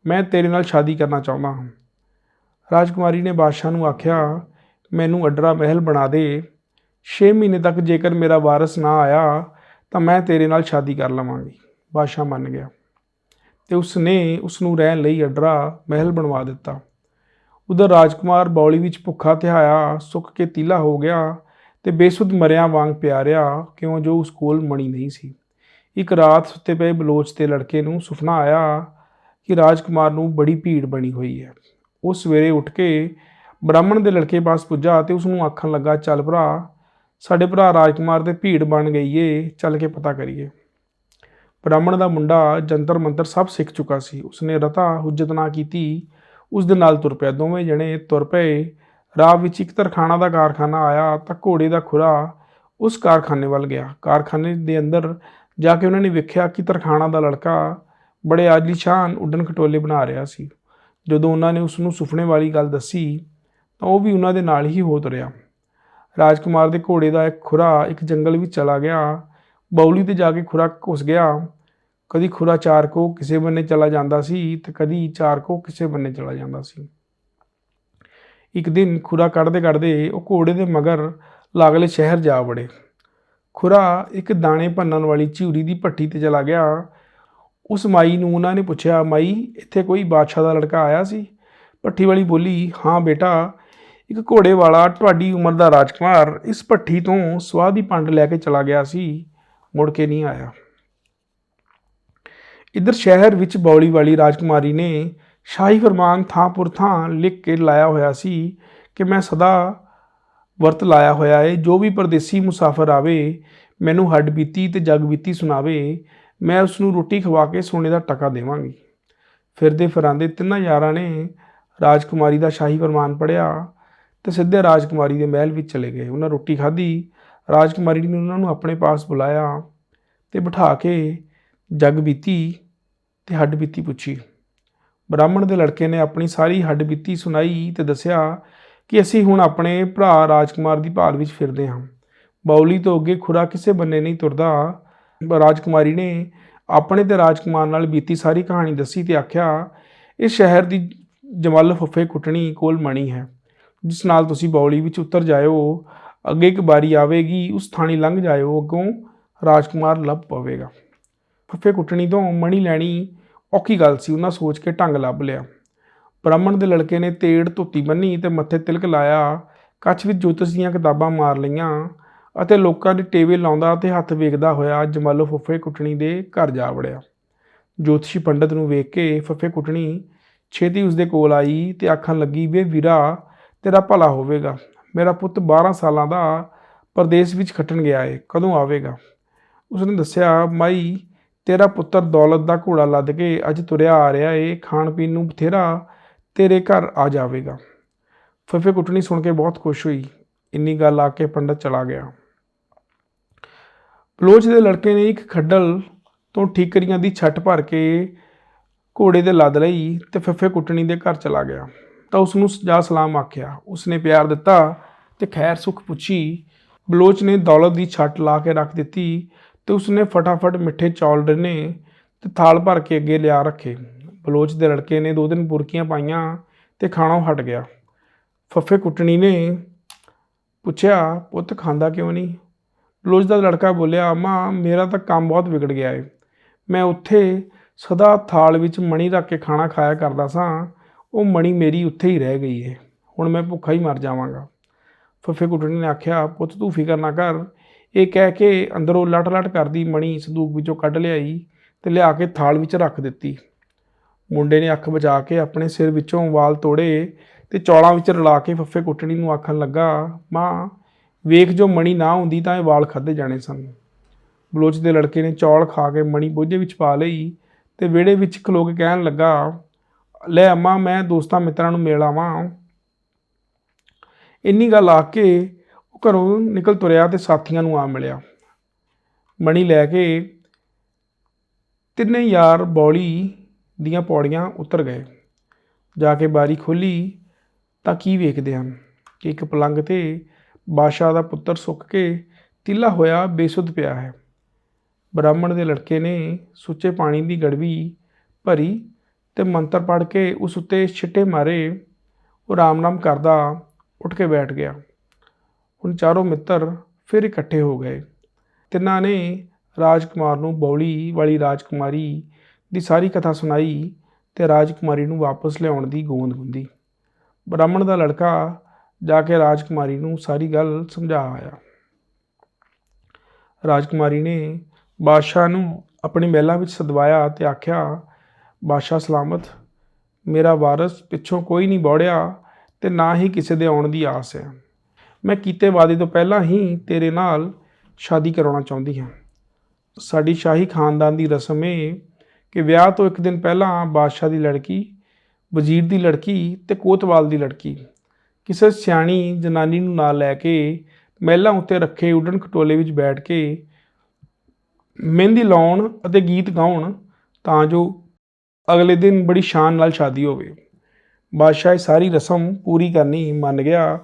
ਮੈਂ ਤੇਰੇ ਨਾਲ ਸ਼ਾਦੀ ਕਰਨਾ ਚਾਹੁੰਦਾ ਹਾਂ। ਰਾਜਕੁਮਾਰੀ ਨੇ ਬਾਦਸ਼ਾਹ ਨੂੰ ਆਖਿਆ, ਮੈਨੂੰ ਅਡਰਾ ਮਹਿਲ ਬਣਾ ਦੇ। 6 ਮਹੀਨੇ ਤੱਕ ਜੇਕਰ ਮੇਰਾ ਵਾਰਸ ਨਾ ਆਇਆ ਤਾਂ ਮੈਂ ਤੇਰੇ ਨਾਲ ਸ਼ਾਦੀ ਕਰ ਲਵਾਂਗੀ। ਬਾਦਸ਼ਾਹ ਮੰਨ ਗਿਆ। ਤੇ ਉਸਨੇ ਉਸ ਨੂੰ ਰਹਿਣ ਲਈ ਅਡਰਾ ਮਹਿਲ ਬਣਵਾ ਦਿੱਤਾ। ਉਧਰ ਰਾਜਕੁਮਾਰ ਬੌਲੀ ਵਿੱਚ ਭੁੱਖਾ ਧਿਆਇਆ ਸੁੱਕ ਕੇ ਤੀਲਾ ਹੋ ਗਿਆ ਤੇ ਬੇਸੁੱਧ ਮਰਿਆਂ ਵਾਂਗ ਪਿਆ ਰਿਹਾ ਕਿਉਂ ਜੋ ਉਸ ਕੋਲ ਮਣੀ ਨਹੀਂ ਸੀ। ਇੱਕ ਰਾਤ ਸੁੱਤੇ ਪਏ ਬਲੋਚ ਤੇ ਲੜਕੇ ਨੂੰ ਸੁਪਨਾ ਆਇਆ ਕਿ ਰਾਜਕੁਮਾਰ ਨੂੰ ਬੜੀ ਭੀੜ ਬਣੀ ਹੋਈ ਹੈ। ਉਹ ਸਵੇਰੇ ਉੱਠ ਕੇ ਬ੍ਰਾਹਮਣ ਦੇ ਲੜਕੇ ਪਾਸ ਪੁੱਜਾ ਤੇ ਉਸ ਨੂੰ ਆਖਣ ਲੱਗਾ, ਚੱਲ ਭਰਾ, ਸਾਡੇ ਭਰਾ ਰਾਜਕੁਮਾਰ ਦੇ ਭੀੜ ਬਣ ਗਈ ਏ, ਚੱਲ ਕੇ ਪਤਾ ਕਰੀਏ। ਬ੍ਰਾਹਮਣ ਦਾ ਮੁੰਡਾ ਜੰਤਰ ਮੰਤਰ ਸਭ ਸਿੱਖ ਚੁੱਕਾ ਸੀ। ਉਸਨੇ ਰਤਾ ਹੁਜਤ ਨਾ ਕੀਤੀ, ਉਸ ਦੇ ਨਾਲ ਤੁਰ ਪਿਆ। ਦੋਵੇਂ ਜਣੇ ਤੁਰ ਪਏ। ਰਾਹ ਵਿੱਚ ਇੱਕ ਤਰਖਾਣਾ ਦਾ ਕਾਰਖਾਨਾ ਆਇਆ ਤਾਂ ਘੋੜੇ ਦਾ ਖੁਰਾ ਉਸ ਕਾਰਖਾਨੇ ਵੱਲ ਗਿਆ। ਕਾਰਖਾਨੇ ਦੇ ਅੰਦਰ ਜਾ ਕੇ ਉਹਨਾਂ ਨੇ ਵੇਖਿਆ ਕਿ ਤਰਖਾਣਾ ਦਾ ਲੜਕਾ ਬੜੇ ਆਲੀਸ਼ਾਨ ਉੱਡਣ ਖਟੋਲੇ ਬਣਾ ਰਿਹਾ ਸੀ। ਜਦੋਂ ਉਹਨਾਂ ਨੇ ਉਸ ਨੂੰ ਸੁਪਨੇ ਵਾਲੀ ਗੱਲ ਦੱਸੀ ਤਾਂ ਉਹ ਵੀ ਉਹਨਾਂ ਦੇ ਨਾਲ ਹੀ ਹੋ ਤੁਰਿਆ। ਰਾਜਕੁਮਾਰ ਦੇ ਘੋੜੇ ਦਾ ਇੱਕ ਖੁਰਾ ਇੱਕ ਜੰਗਲ ਵਿੱਚ ਚਲਾ ਗਿਆ। ਬੌਲੀ ਤੇ ਜਾ ਕੇ ਖੁਰਾ ਘੁਸ ਗਿਆ। ਕਦੀ ਖੁਰਾ ਚਾਰ ਕੋ ਕਿਸੇ ਬੰਨੇ ਚਲਾ ਜਾਂਦਾ ਸੀ ਤੇ ਕਦੀ ਚਾਰ ਕੋ ਕਿਸੇ ਬੰਨੇ ਚਲਾ ਜਾਂਦਾ ਸੀ। ਇੱਕ ਦਿਨ ਖੁਰਾ ਕੱਢਦੇ ਕੱਢਦੇ ਉਹ ਘੋੜੇ ਦੇ ਮਗਰ ਲਾਗਲੇ ਸ਼ਹਿਰ ਜਾ ਵੜੇ। ਖੁਰਾ ਇੱਕ ਦਾਣੇ ਭੰਨਣ ਵਾਲੀ ਝਿਉਰੀ ਦੀ ਭੱਠੀ ਤੇ ਚਲਾ ਗਿਆ। ਉਸ ਮਾਈ ਨੂੰ ਉਹਨਾਂ ਨੇ ਪੁੱਛਿਆ, ਮਾਈ, ਇੱਥੇ ਕੋਈ ਬਾਦਸ਼ਾਹ ਦਾ ਲੜਕਾ ਆਇਆ ਸੀ? ਭੱਠੀ ਵਾਲੀ ਬੋਲੀ, ਹਾਂ ਬੇਟਾ, ਇੱਕ ਘੋੜੇ ਵਾਲਾ ਤੁਹਾਡੀ ਉਮਰ ਦਾ ਰਾਜਕੁਮਾਰ ਇਸ ਭੱਠੀ ਤੋਂ ਸਵਾਹ ਦੀ ਪੰਡ ਲੈ ਕੇ ਚਲਾ ਗਿਆ ਸੀ। ਮੁੜ ਕੇ ਨਹੀਂ ਆਇਆ। ਇੱਧਰ ਸ਼ਹਿਰ ਵਿੱਚ ਬੌਲੀ ਵਾਲੀ ਰਾਜਕੁਮਾਰੀ ਨੇ ਸ਼ਾਹੀ ਫਰਮਾਨ ਥਾਂ ਪੁਰ ਥਾਂ ਲਿਖ ਕੇ ਲਾਇਆ ਹੋਇਆ ਸੀ ਕਿ ਮੈਂ ਸਦਾ ਵਰਤ ਲਾਇਆ ਹੋਇਆ ਏ। ਜੋ ਵੀ ਪਰਦੇਸੀ ਮੁਸਾਫਰ ਆਵੇ, ਮੈਨੂੰ ਹੱਡ ਬੀਤੀ ਤੇ ਜਗ ਬੀਤੀ ਸੁਣਾਵੇ, ਮੈਂ ਉਸ ਨੂੰ ਰੋਟੀ ਖਵਾ ਕੇ ਸੋਨੇ ਦਾ ਟਕਾ ਦੇਵਾਂਗੀ। ਫਿਰਦੇ ਫਿਰਾਂਦੇ ਤਿੰਨਾਂ ਯਾਰਾਂ ਨੇ ਰਾਜਕੁਮਾਰੀ ਦਾ ਸ਼ਾਹੀ ਫਰਮਾਨ ਪੜਿਆ ਤੇ ਸਿੱਧੇ ਰਾਜਕੁਮਾਰੀ ਦੇ ਮਹਿਲ ਵਿੱਚ ਚਲੇ ਗਏ। ਉਹਨਾਂ ਰੋਟੀ ਖਾਧੀ ਰਾਜਕੁਮਾਰੀ ਨੇ ਉਹਨਾਂ ਨੂੰ ਆਪਣੇ ਪਾਸ ਬੁਲਾਇਆ ਤੇ ਬਿਠਾ ਕੇ ਜਗ ਬੀਤੀ ਤੇ ਹੱਡ ਬੀਤੀ ਪੁੱਛੀ। ਬ੍ਰਾਹਮਣ ਦੇ ਲੜਕੇ ਨੇ ਆਪਣੀ ਸਾਰੀ ਹੱਡ ਬੀਤੀ ਸੁਣਾਈ ਤੇ ਦੱਸਿਆ ਕਿ ਅਸੀਂ ਹੁਣ ਆਪਣੇ ਭਰਾ ਰਾਜਕੁਮਾਰ ਦੀ ਭਾਲ ਵਿੱਚ ਫਿਰਦੇ ਹਾਂ। ਬੌਲੀ ਤੋਂ ਅੱਗੇ ਖੁਰਾ ਕਿਸੇ ਬੰਨੇ ਨਹੀਂ ਤੁਰਦਾ। ਰਾਜਕੁਮਾਰੀ ਨੇ ਆਪਣੇ ਤੇ ਰਾਜਕੁਮਾਰ ਨਾਲ ਬੀਤੀ ਸਾਰੀ ਕਹਾਣੀ ਦੱਸੀ ਤੇ ਆਖਿਆ, ਇਸ ਸ਼ਹਿਰ ਦੀ ਜਮਲ ਫੁੱਫੇ ਕੁੱਟਣੀ ਕੋਲ ਮਣੀ ਹੈ। ਜਿਸ ਨਾਲ ਤੁਸੀਂ ਬੌਲੀ ਵਿੱਚ ਉਤਰ ਜਾਇਓ ਅੱਗੇ ਇੱਕ ਵਾਰੀ ਆਵੇਗੀ, ਉਸ ਥਾਣੀ ਲੰਘ ਜਾਇਓ, ਅੱਗੋਂ ਰਾਜਕੁਮਾਰ ਲੱਭ ਪਵੇਗਾ। ਫੁੱਫੇ ਕੁੱਟਣੀ ਤੋਂ ਮਣੀ ਲੈਣੀ ਔਖੀ ਗੱਲ ਸੀ, ਉਹਨਾਂ ਸੋਚ ਕੇ ਢੰਗ ਲੱਭ ਲਿਆ। ਬ੍ਰਾਹਮਣ ਦੇ ਲੜਕੇ ਨੇ ਤੇੜ ਧੋਤੀ ਬੰਨੀ ਤੇ ਮੱਥੇ ਤਿਲਕ ਲਾਇਆ, ਕੱਛ ਵਿੱਚ ਜੋਤਿਸ਼ ਦੀਆਂ ਕਿਤਾਬਾਂ ਮਾਰ ਲਈਆਂ ਅਤੇ ਲੋਕਾਂ ਦੇ ਟੇਵੇ ਲਾਉਂਦਾ ਤੇ ਹੱਥ ਵੇਖਦਾ ਹੋਇਆ ਜਮਾਲੋ ਫੁੱਫੇ ਕੁੱਟਣੀ ਦੇ ਘਰ ਜਾ ਵੜਿਆ। ਜੋਤਸ਼ੀ ਪੰਡਤ ਨੂੰ ਵੇਖ ਕੇ ਫੱਫੇ ਕੁੱਟਣੀ, ਛੇਤੀ ਉਸਦੇ ਕੋਲ ਆਈ ਤੇ ਆਖਣ ਲੱਗੀ, ਵੇ ਵੀਰਾ, ਤੇਰਾ ਭਲਾ ਹੋਵੇਗਾ। ਮੇਰਾ ਪੁੱਤ 12 ਸਾਲਾਂ ਦਾ ਪਰਦੇਸ ਵਿੱਚ ਖੱਟਣ ਗਿਆ ਏ, ਕਦੋਂ ਆਵੇਗਾ? ਉਸਨੇ ਦੱਸਿਆ, ਮਾਈ, ਤੇਰਾ ਪੁੱਤਰ ਦੌਲਤ ਦਾ ਘੋੜਾ ਲੱਦ ਕੇ ਅੱਜ ਤੁਰਿਆ ਆ ਰਿਹਾ ਏ, ਖਾਣ ਪੀਣ ਨੂੰ ਬਥੇਰਾ ਤੇਰੇ ਘਰ ਆ ਜਾਵੇਗਾ। ਫਫੇ ਕੁੱਟਣੀ ਸੁਣ ਕੇ ਬਹੁਤ ਖੁਸ਼ ਹੋਈ। ਇੰਨੀ ਗੱਲ ਆ ਕੇ ਪੰਡਤ ਚਲਾ ਗਿਆ। ਬਲੋਚ ਦੇ ਲੜਕੇ ਨੇ ਇੱਕ ਖੱਡਲ ਤੋਂ ਠੀਕਰੀਆਂ ਦੀ ਛੱਟ ਭਰ ਕੇ ਘੋੜੇ ਤੇ ਲੱਦ ਲਈ ਤੇ ਫੱਫੇ ਕੁੱਟਣੀ ਦੇ ਘਰ ਚਲਾ ਗਿਆ। ਤਾਂ ਉਸ ਨੂੰ ਜਾ ਸਲਾਮ ਆਖਿਆ। ਉਸਨੇ ਪਿਆਰ ਦਿੱਤਾ ਤੇ ਖੈਰ ਸੁਖ ਪੁੱਛੀ। ਬਲੋਚ ਨੇ ਦੌਲਤ ਦੀ ਛੱਟ ਲਾ ਕੇ ਰੱਖ ਦਿੱਤੀ ਤੇ ਉਸਨੇ ਫਟਾਫਟ ਮਿੱਠੇ ਚੌਲ ਡਨੇ ਤੇ ਥਾਲ ਭਰ ਕੇ ਅੱਗੇ ਲਿਆ ਰੱਖੇ। ਬਲੋਚ ਦੇ ਲੜਕੇ ਨੇ ਦੋ ਦਿਨ ਪੁਰਕੀਆਂ ਪਾਈਆਂ ਤੇ ਖਾਣੋਂ ਹਟ ਗਿਆ। ਫੱਫੇ ਕੁੱਟਣੀ ਨੇ ਪੁੱਛਿਆ, ਪੁੱਤ ਖਾਂਦਾ ਕਿਉਂ ਨਹੀਂ? ਬਲੋਚ ਦਾ ਲੜਕਾ ਬੋਲਿਆ ਅਮਾ ਮੇਰਾ ਤਾਂ ਕੰਮ ਬਹੁਤ ਵਿਗੜ ਗਿਆ ਏ। ਮੈਂ ਉੱਥੇ ਸਦਾ ਥਾਲ ਵਿੱਚ ਮਣੀ ਰੱਖ ਕੇ ਖਾਣਾ ਖਾਇਆ ਕਰਦਾ ਸਾਂ। ਉਹ ਮਣੀ ਮੇਰੀ ਉੱਥੇ ਹੀ ਰਹਿ ਗਈ ਹੈ ਹੁਣ ਮੈਂ ਭੁੱਖਾ ਹੀ ਮਰ ਜਾਵਾਂਗਾ। ਫੱਫੇ ਕੁੱਟਣੀ ਨੇ ਆਖਿਆ, ਪੁੱਤ ਤੂੰ ਫਿਕਰ ਨਾ ਕਰ। ਇਹ ਕਹਿ ਕੇ ਅੰਦਰੋਂ ਲਟ-ਲਟ ਕਰਦੀ ਮਣੀ ਸੰਦੂਕ ਵਿੱਚੋਂ ਕੱਢ ਲਿਆਈ ਤੇ ਲਿਆ ਕੇ ਥਾਲ ਵਿੱਚ ਰੱਖ ਦਿੱਤੀ। ਮੁੰਡੇ ਨੇ ਅੱਖ ਬਚਾ ਕੇ ਆਪਣੇ ਸਿਰ ਵਿੱਚੋਂ ਵਾਲ ਤੋੜੇ ਤੇ ਚੌਲਾਂ ਵਿੱਚ ਰਲਾ ਕੇ ਫੱਫੇ ਕੁੱਟਣੀ ਨੂੰ ਆਖਣ ਲੱਗਾ, ਮਾਂ, ਵੇਖ ਜੋ ਮਣੀ ਨਾ ਹੁੰਦੀ ਤਾਂ ਇਹ ਵਾਲ ਖਾਦੇ ਜਾਣੇ ਸਨ। ਬਲੋਚ ਦੇ ਲੜਕੇ ਨੇ ਚੌਲ ਖਾ ਕੇ ਮਣੀ ਬੋਝੇ ਵਿੱਚ ਪਾ ਲਈ ਤੇ ਵਿਹੜੇ ਵਿੱਚ ਖਲੋ ਕੇ ਕਹਿਣ ਲੱਗਾ ਲੈ ਅੰਮਾ ਮੈਂ ਦੋਸਤਾਂ ਮਿੱਤਰਾਂ ਨੂੰ ਮਿਲ ਆਵਾਂ। ਇੰਨੀ ਗੱਲ ਆ ਕੇ ਉਹ ਘਰੋਂ ਨਿਕਲ ਤੁਰਿਆ ਤੇ ਸਾਥੀਆਂ ਨੂੰ ਆ ਮਿਲਿਆ। ਮਣੀ ਲੈ ਕੇ ਤਿੰਨੇ ਯਾਰ ਬੌਲੀ ਦੀਆਂ ਪੌੜੀਆਂ ਉਤਰ ਗਏ। ਜਾ ਕੇ ਬਾਰੀ ਖੋਲੀ ਤਾਂ ਕੀ ਵੇਖਦੇ ਹਨ? ਕਿ ਇੱਕ ਪਲੰਗ ਤੇ ਬਾਦਸ਼ਾਹ ਦਾ ਪੁੱਤਰ ਸੁੱਕ ਕੇ ਤਿੱਲਾ ਹੋਇਆ ਬੇਸੁੱਧ ਪਿਆ ਹੈ। ਬ੍ਰਾਹਮਣ ਦੇ ਲੜਕੇ ਨੇ ਸੁੱਚੇ ਪਾਣੀ ਦੀ ਗੜਵੀ ਭਰੀ ਤੇ ਮੰਤਰ ਪੜ੍ਹ ਕੇ ਉਸ ਉੱਤੇ ਛਿੱਟੇ ਮਾਰੇ, ਉਹ ਰਾਮ-ਰਾਮ ਕਰਦਾ ਉੱਠ ਕੇ ਬੈਠ ਗਿਆ। ਹੁਣ ਚਾਰੋਂ ਮਿੱਤਰ ਫਿਰ ਇਕੱਠੇ ਹੋ ਗਏ। ਤਿੰਨਾਂ ਨੇ ਰਾਜਕੁਮਾਰ ਨੂੰ ਬੌਲੀ ਵਾਲੀ ਰਾਜਕੁਮਾਰੀ ਦੀ ਸਾਰੀ ਕਥਾ ਸੁਣਾਈ ਤੇ ਰਾਜਕੁਮਾਰੀ ਨੂੰ ਵਾਪਸ ਲਿਆਉਣ ਦੀ ਗੋਂਦ ਗੁੰਦੀ। ਬ੍ਰਾਹਮਣ ਦਾ ਲੜਕਾ ਜਾ ਕੇ ਰਾਜਕੁਮਾਰੀ ਨੂੰ ਸਾਰੀ ਗੱਲ ਸਮਝਾ ਆਇਆ। ਰਾਜਕੁਮਾਰੀ ਨੇ ਬਾਦਸ਼ਾਹ ਨੂੰ ਆਪਣੀ ਮਹਿਲਾਂ ਵਿੱਚ ਸਦਵਾਇਆ ਤੇ ਆਖਿਆ ਬਾਦਸ਼ਾਹ ਸਲਾਮਤ। ਮੇਰਾ ਵਾਰਸ ਪਿੱਛੋਂ ਕੋਈ ਨਹੀਂ ਬੌੜਿਆ ਤੇ ਨਾ ਹੀ ਕਿਸੇ ਦੇ ਆਉਣ ਦੀ ਆਸ ਹੈ। ਮੈਂ ਕੀਤੇ ਵਾਅਦੇ ਤੋਂ ਪਹਿਲਾਂ ਹੀ ਤੇਰੇ ਨਾਲ ਸ਼ਾਦੀ ਕਰਾਉਣਾ ਚਾਹੁੰਦੀ ਹਾਂ। ਸਾਡੀ ਸ਼ਾਹੀ ਖਾਨਦਾਨ ਦੀ ਰਸਮ ਇਹ ਕਿ ਵਿਆਹ ਤੋਂ ਇੱਕ ਦਿਨ ਪਹਿਲਾਂ ਬਾਦਸ਼ਾਹ ਦੀ ਲੜਕੀ, ਵਜ਼ੀਰ ਦੀ ਲੜਕੀ ਤੇ ਕੋਤਵਾਲ ਦੀ ਲੜਕੀ, ਕਿਸੇ ਸਿਆਣੀ ਜਨਾਨੀ ਨੂੰ ਨਾਲ ਲੈ ਕੇ ਮਹਿਲਾਂ ਉੱਤੇ ਰੱਖੇ ਉਡਣ ਖਟੋਲੇ ਵਿੱਚ ਬੈਠ ਕੇ ਮਹਿੰਦੀ ਲਾਉਣ ਅਤੇ ਗੀਤ ਗਾਉਣ ਤਾਂ ਜੋ ਅਗਲੇ ਦਿਨ ਬੜੀ ਸ਼ਾਨ ਨਾਲ ਸ਼ਾਦੀ ਹੋਵੇ ਬਾਦਸ਼ਾਹ ਇਹ ਸਾਰੀ ਰਸਮ ਪੂਰੀ ਕਰਨੀ ਮੰਨ ਗਿਆ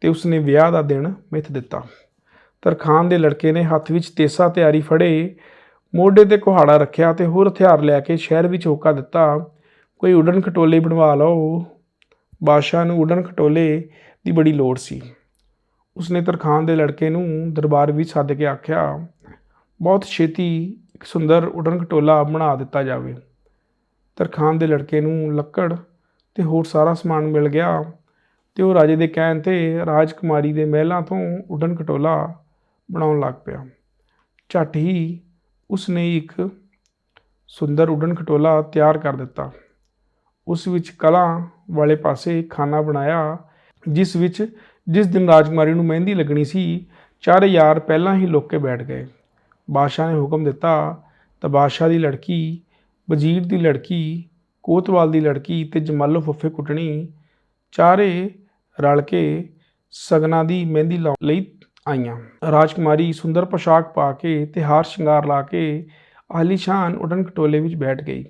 ਤੇ ਉਸਨੇ ਵਿਆਹ ਦਾ ਦਿਨ ਮਿੱਥ ਦਿੱਤਾ। ਤਰਖਾਨ ਦੇ ਲੜਕੇ ਨੇ ਹੱਥ ਵਿੱਚ ਤੇਸਾ ਤਿਆਰੀ ਫੜੇ, ਮੋਢੇ ਤੇ ਕੁਹਾੜਾ ਰੱਖਿਆ ਤੇ ਹੋਰ ਹਥਿਆਰ ਲੈ ਕੇ ਸ਼ਹਿਰ ਵਿੱਚ ਹੋਕਾ ਦਿੱਤਾ, ਕੋਈ ਉਡਣ ਖਟੋਲੇ ਬਣਵਾ ਲਓ। ਬਾਦਸ਼ਾਹ ਨੂੰ ਉਡਣ ਖਟੋਲੇ ਦੀ ਬੜੀ ਲੋੜ ਸੀ। ਉਸਨੇ ਤਰਖਾਨ ਦੇ ਲੜਕੇ ਨੂੰ ਦਰਬਾਰ ਵਿੱਚ ਸੱਦ ਕੇ ਆਖਿਆ, ਬਹੁਤ ਛੇਤੀ ਇੱਕ ਸੁੰਦਰ ਉਡਣ ਖਟੋਲਾ ਬਣਾ ਦਿੱਤਾ ਜਾਵੇ। ਤਰਖਾਨ ਦੇ ਲੜਕੇ ਨੂੰ ਲੱਕੜ ਤੇ ਹੋਰ ਸਾਰਾ ਸਮਾਨ ਮਿਲ ਗਿਆ ਤੇ ਉਹ ਰਾਜੇ ਦੇ ਕਹਿਣ ਤੇ ਰਾਜਕੁਮਾਰੀ ਦੇ ਮਹਿਲਾਂ ਤੋਂ ਉਡਣ ਖਟੋਲਾ ਬਣਾਉਣ ਲੱਗ ਪਿਆ। ਝੱਟ ਹੀ ਉਸਨੇ ਇੱਕ ਸੁੰਦਰ ਉਡਣ ਖਟੋਲਾ ਤਿਆਰ ਕਰ ਦਿੱਤਾ। ਉਸ ਵਿੱਚ ਕਲਾ ਵਾਲੇ ਪਾਸੇ ਖਾਣਾ ਬਣਾਇਆ, ਜਿਸ ਵਿੱਚ ਜਿਸ ਦਿਨ ਰਾਜਕੁਮਾਰੀ ਨੂੰ ਮਹਿੰਦੀ ਲੱਗਣੀ ਸੀ, ਚਾਰੇ ਯਾਰ ਪਹਿਲਾਂ ਹੀ ਲੋਕ ਕੇ ਬੈਠ ਗਏ। ਬਾਦਸ਼ਾਹ ਨੇ ਹੁਕਮ ਦਿੱਤਾ ਤਾਂ ਬਾਦਸ਼ਾਹ ਦੀ ਲੜਕੀ ਵਜ਼ੀਰ ਦੀ ਲੜਕੀ, ਕੋਤਵਾਲ ਦੀ ਲੜਕੀ ਤੇ ਜਮਾਲੋ ਫੱਫੇ ਕੁੱਟਣੀ, ਚਾਰੇ ਰਲ ਕੇ ਸਗਨਾ ਦੀ ਮਹਿੰਦੀ ਲਾਉਣ ਲਈ ਆਈਆਂ। ਰਾਜਕੁਮਾਰੀ ਸੁੰਦਰ ਪੋਸ਼ਾਕ ਪਾ ਕੇ ਤੇ ਹਾਰ ਸ਼ਿੰਗਾਰ ਲਾ ਕੇ ਆਲੀਸ਼ਾਨ ਉਡਣ ਖਟੋਲੇ ਵਿੱਚ ਬੈਠ ਗਈ।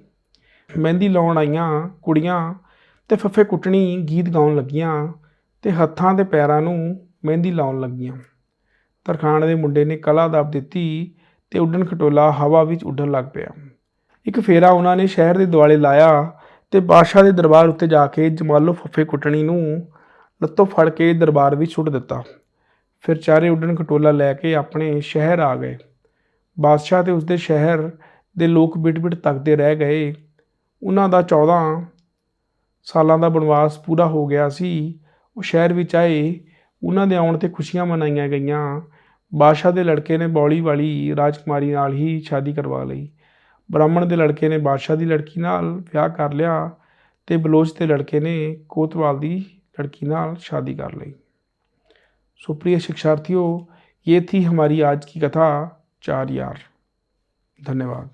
ਮਹਿੰਦੀ ਲਾਉਣ ਆਈਆਂ ਕੁੜੀਆਂ ਤੇ ਫੱਫੇ ਕੁੱਟਣੀ ਗੀਤ ਗਾਉਣ ਲੱਗੀਆਂ ਤੇ ਹੱਥਾਂ ਤੇ ਪੈਰਾਂ ਨੂੰ ਮਹਿੰਦੀ ਲਾਉਣ ਲੱਗੀਆਂ। ਤਰਖਾਣ ਦੇ ਮੁੰਡੇ ਨੇ ਕਲਾ ਦੱਬ ਦਿੱਤੀ ਤੇ ਉੱਡਣ ਖਟੋਲਾ ਹਵਾ ਵਿੱਚ ਉੱਡਣ ਲੱਗ ਪਿਆ। ਇੱਕ ਫੇਰਾ ਉਹਨਾਂ ਨੇ ਸ਼ਹਿਰ ਦੇ ਦੁਆਲੇ ਲਾਇਆ ਤੇ ਬਾਦਸ਼ਾਹ ਦੇ ਦਰਬਾਰ ਉੱਤੇ ਜਾ ਕੇ ਜਮਾਲੋ ਫੱਫੇ ਕੁੱਟਣੀ ਨੂੰ ਲੱਤੋਂ ਫੜ ਕੇ ਦਰਬਾਰ ਵਿੱਚ ਸੁੱਟ ਦਿੱਤਾ। ਫਿਰ ਚਾਰੇ ਉੱਡਣ ਖਟੋਲਾ ਲੈ ਕੇ ਆਪਣੇ ਸ਼ਹਿਰ ਆ ਗਏ। ਬਾਦਸ਼ਾਹ ਤੇ ਉਸਦੇ ਸ਼ਹਿਰ ਦੇ ਲੋਕ ਬਿਟ-ਬਿਟ ਤੱਕਦੇ ਰਹਿ ਗਏ। ਉਹਨਾਂ ਦਾ 14 ਸਾਲਾਂ ਦਾ ਬਨਵਾਸ ਪੂਰਾ ਹੋ ਗਿਆ ਸੀ। ਉਹ ਸ਼ਹਿਰ ਵਿੱਚ ਆਏ, ਉਹਨਾਂ ਦੇ ਆਉਣ ਤੇ ਖੁਸ਼ੀਆਂ ਮਨਾਈਆਂ ਗਈਆਂ। ਬਾਦਸ਼ਾਹ ਦੇ ਲੜਕੇ ਨੇ ਬੌਲੀ ਵਾਲੀ ਰਾਜਕੁਮਾਰੀ ਨਾਲ ਹੀ ਸ਼ਾਦੀ ਕਰਵਾ ਲਈ। ਬ੍ਰਾਹਮਣ ਦੇ ਲੜਕੇ ਨੇ ਬਾਦਸ਼ਾਹ ਦੀ ਲੜਕੀ ਨਾਲ ਵਿਆਹ ਕਰ ਲਿਆ ਤੇ ਬਲੋਚ ਦੇ ਲੜਕੇ ਨੇ ਕੋਤਵਾਲ ਦੀ लड़की नाल शादी कर ली सो प्रिय शिक्षार्थियों ये थी हमारी आज की कथा चार यार धन्यवाद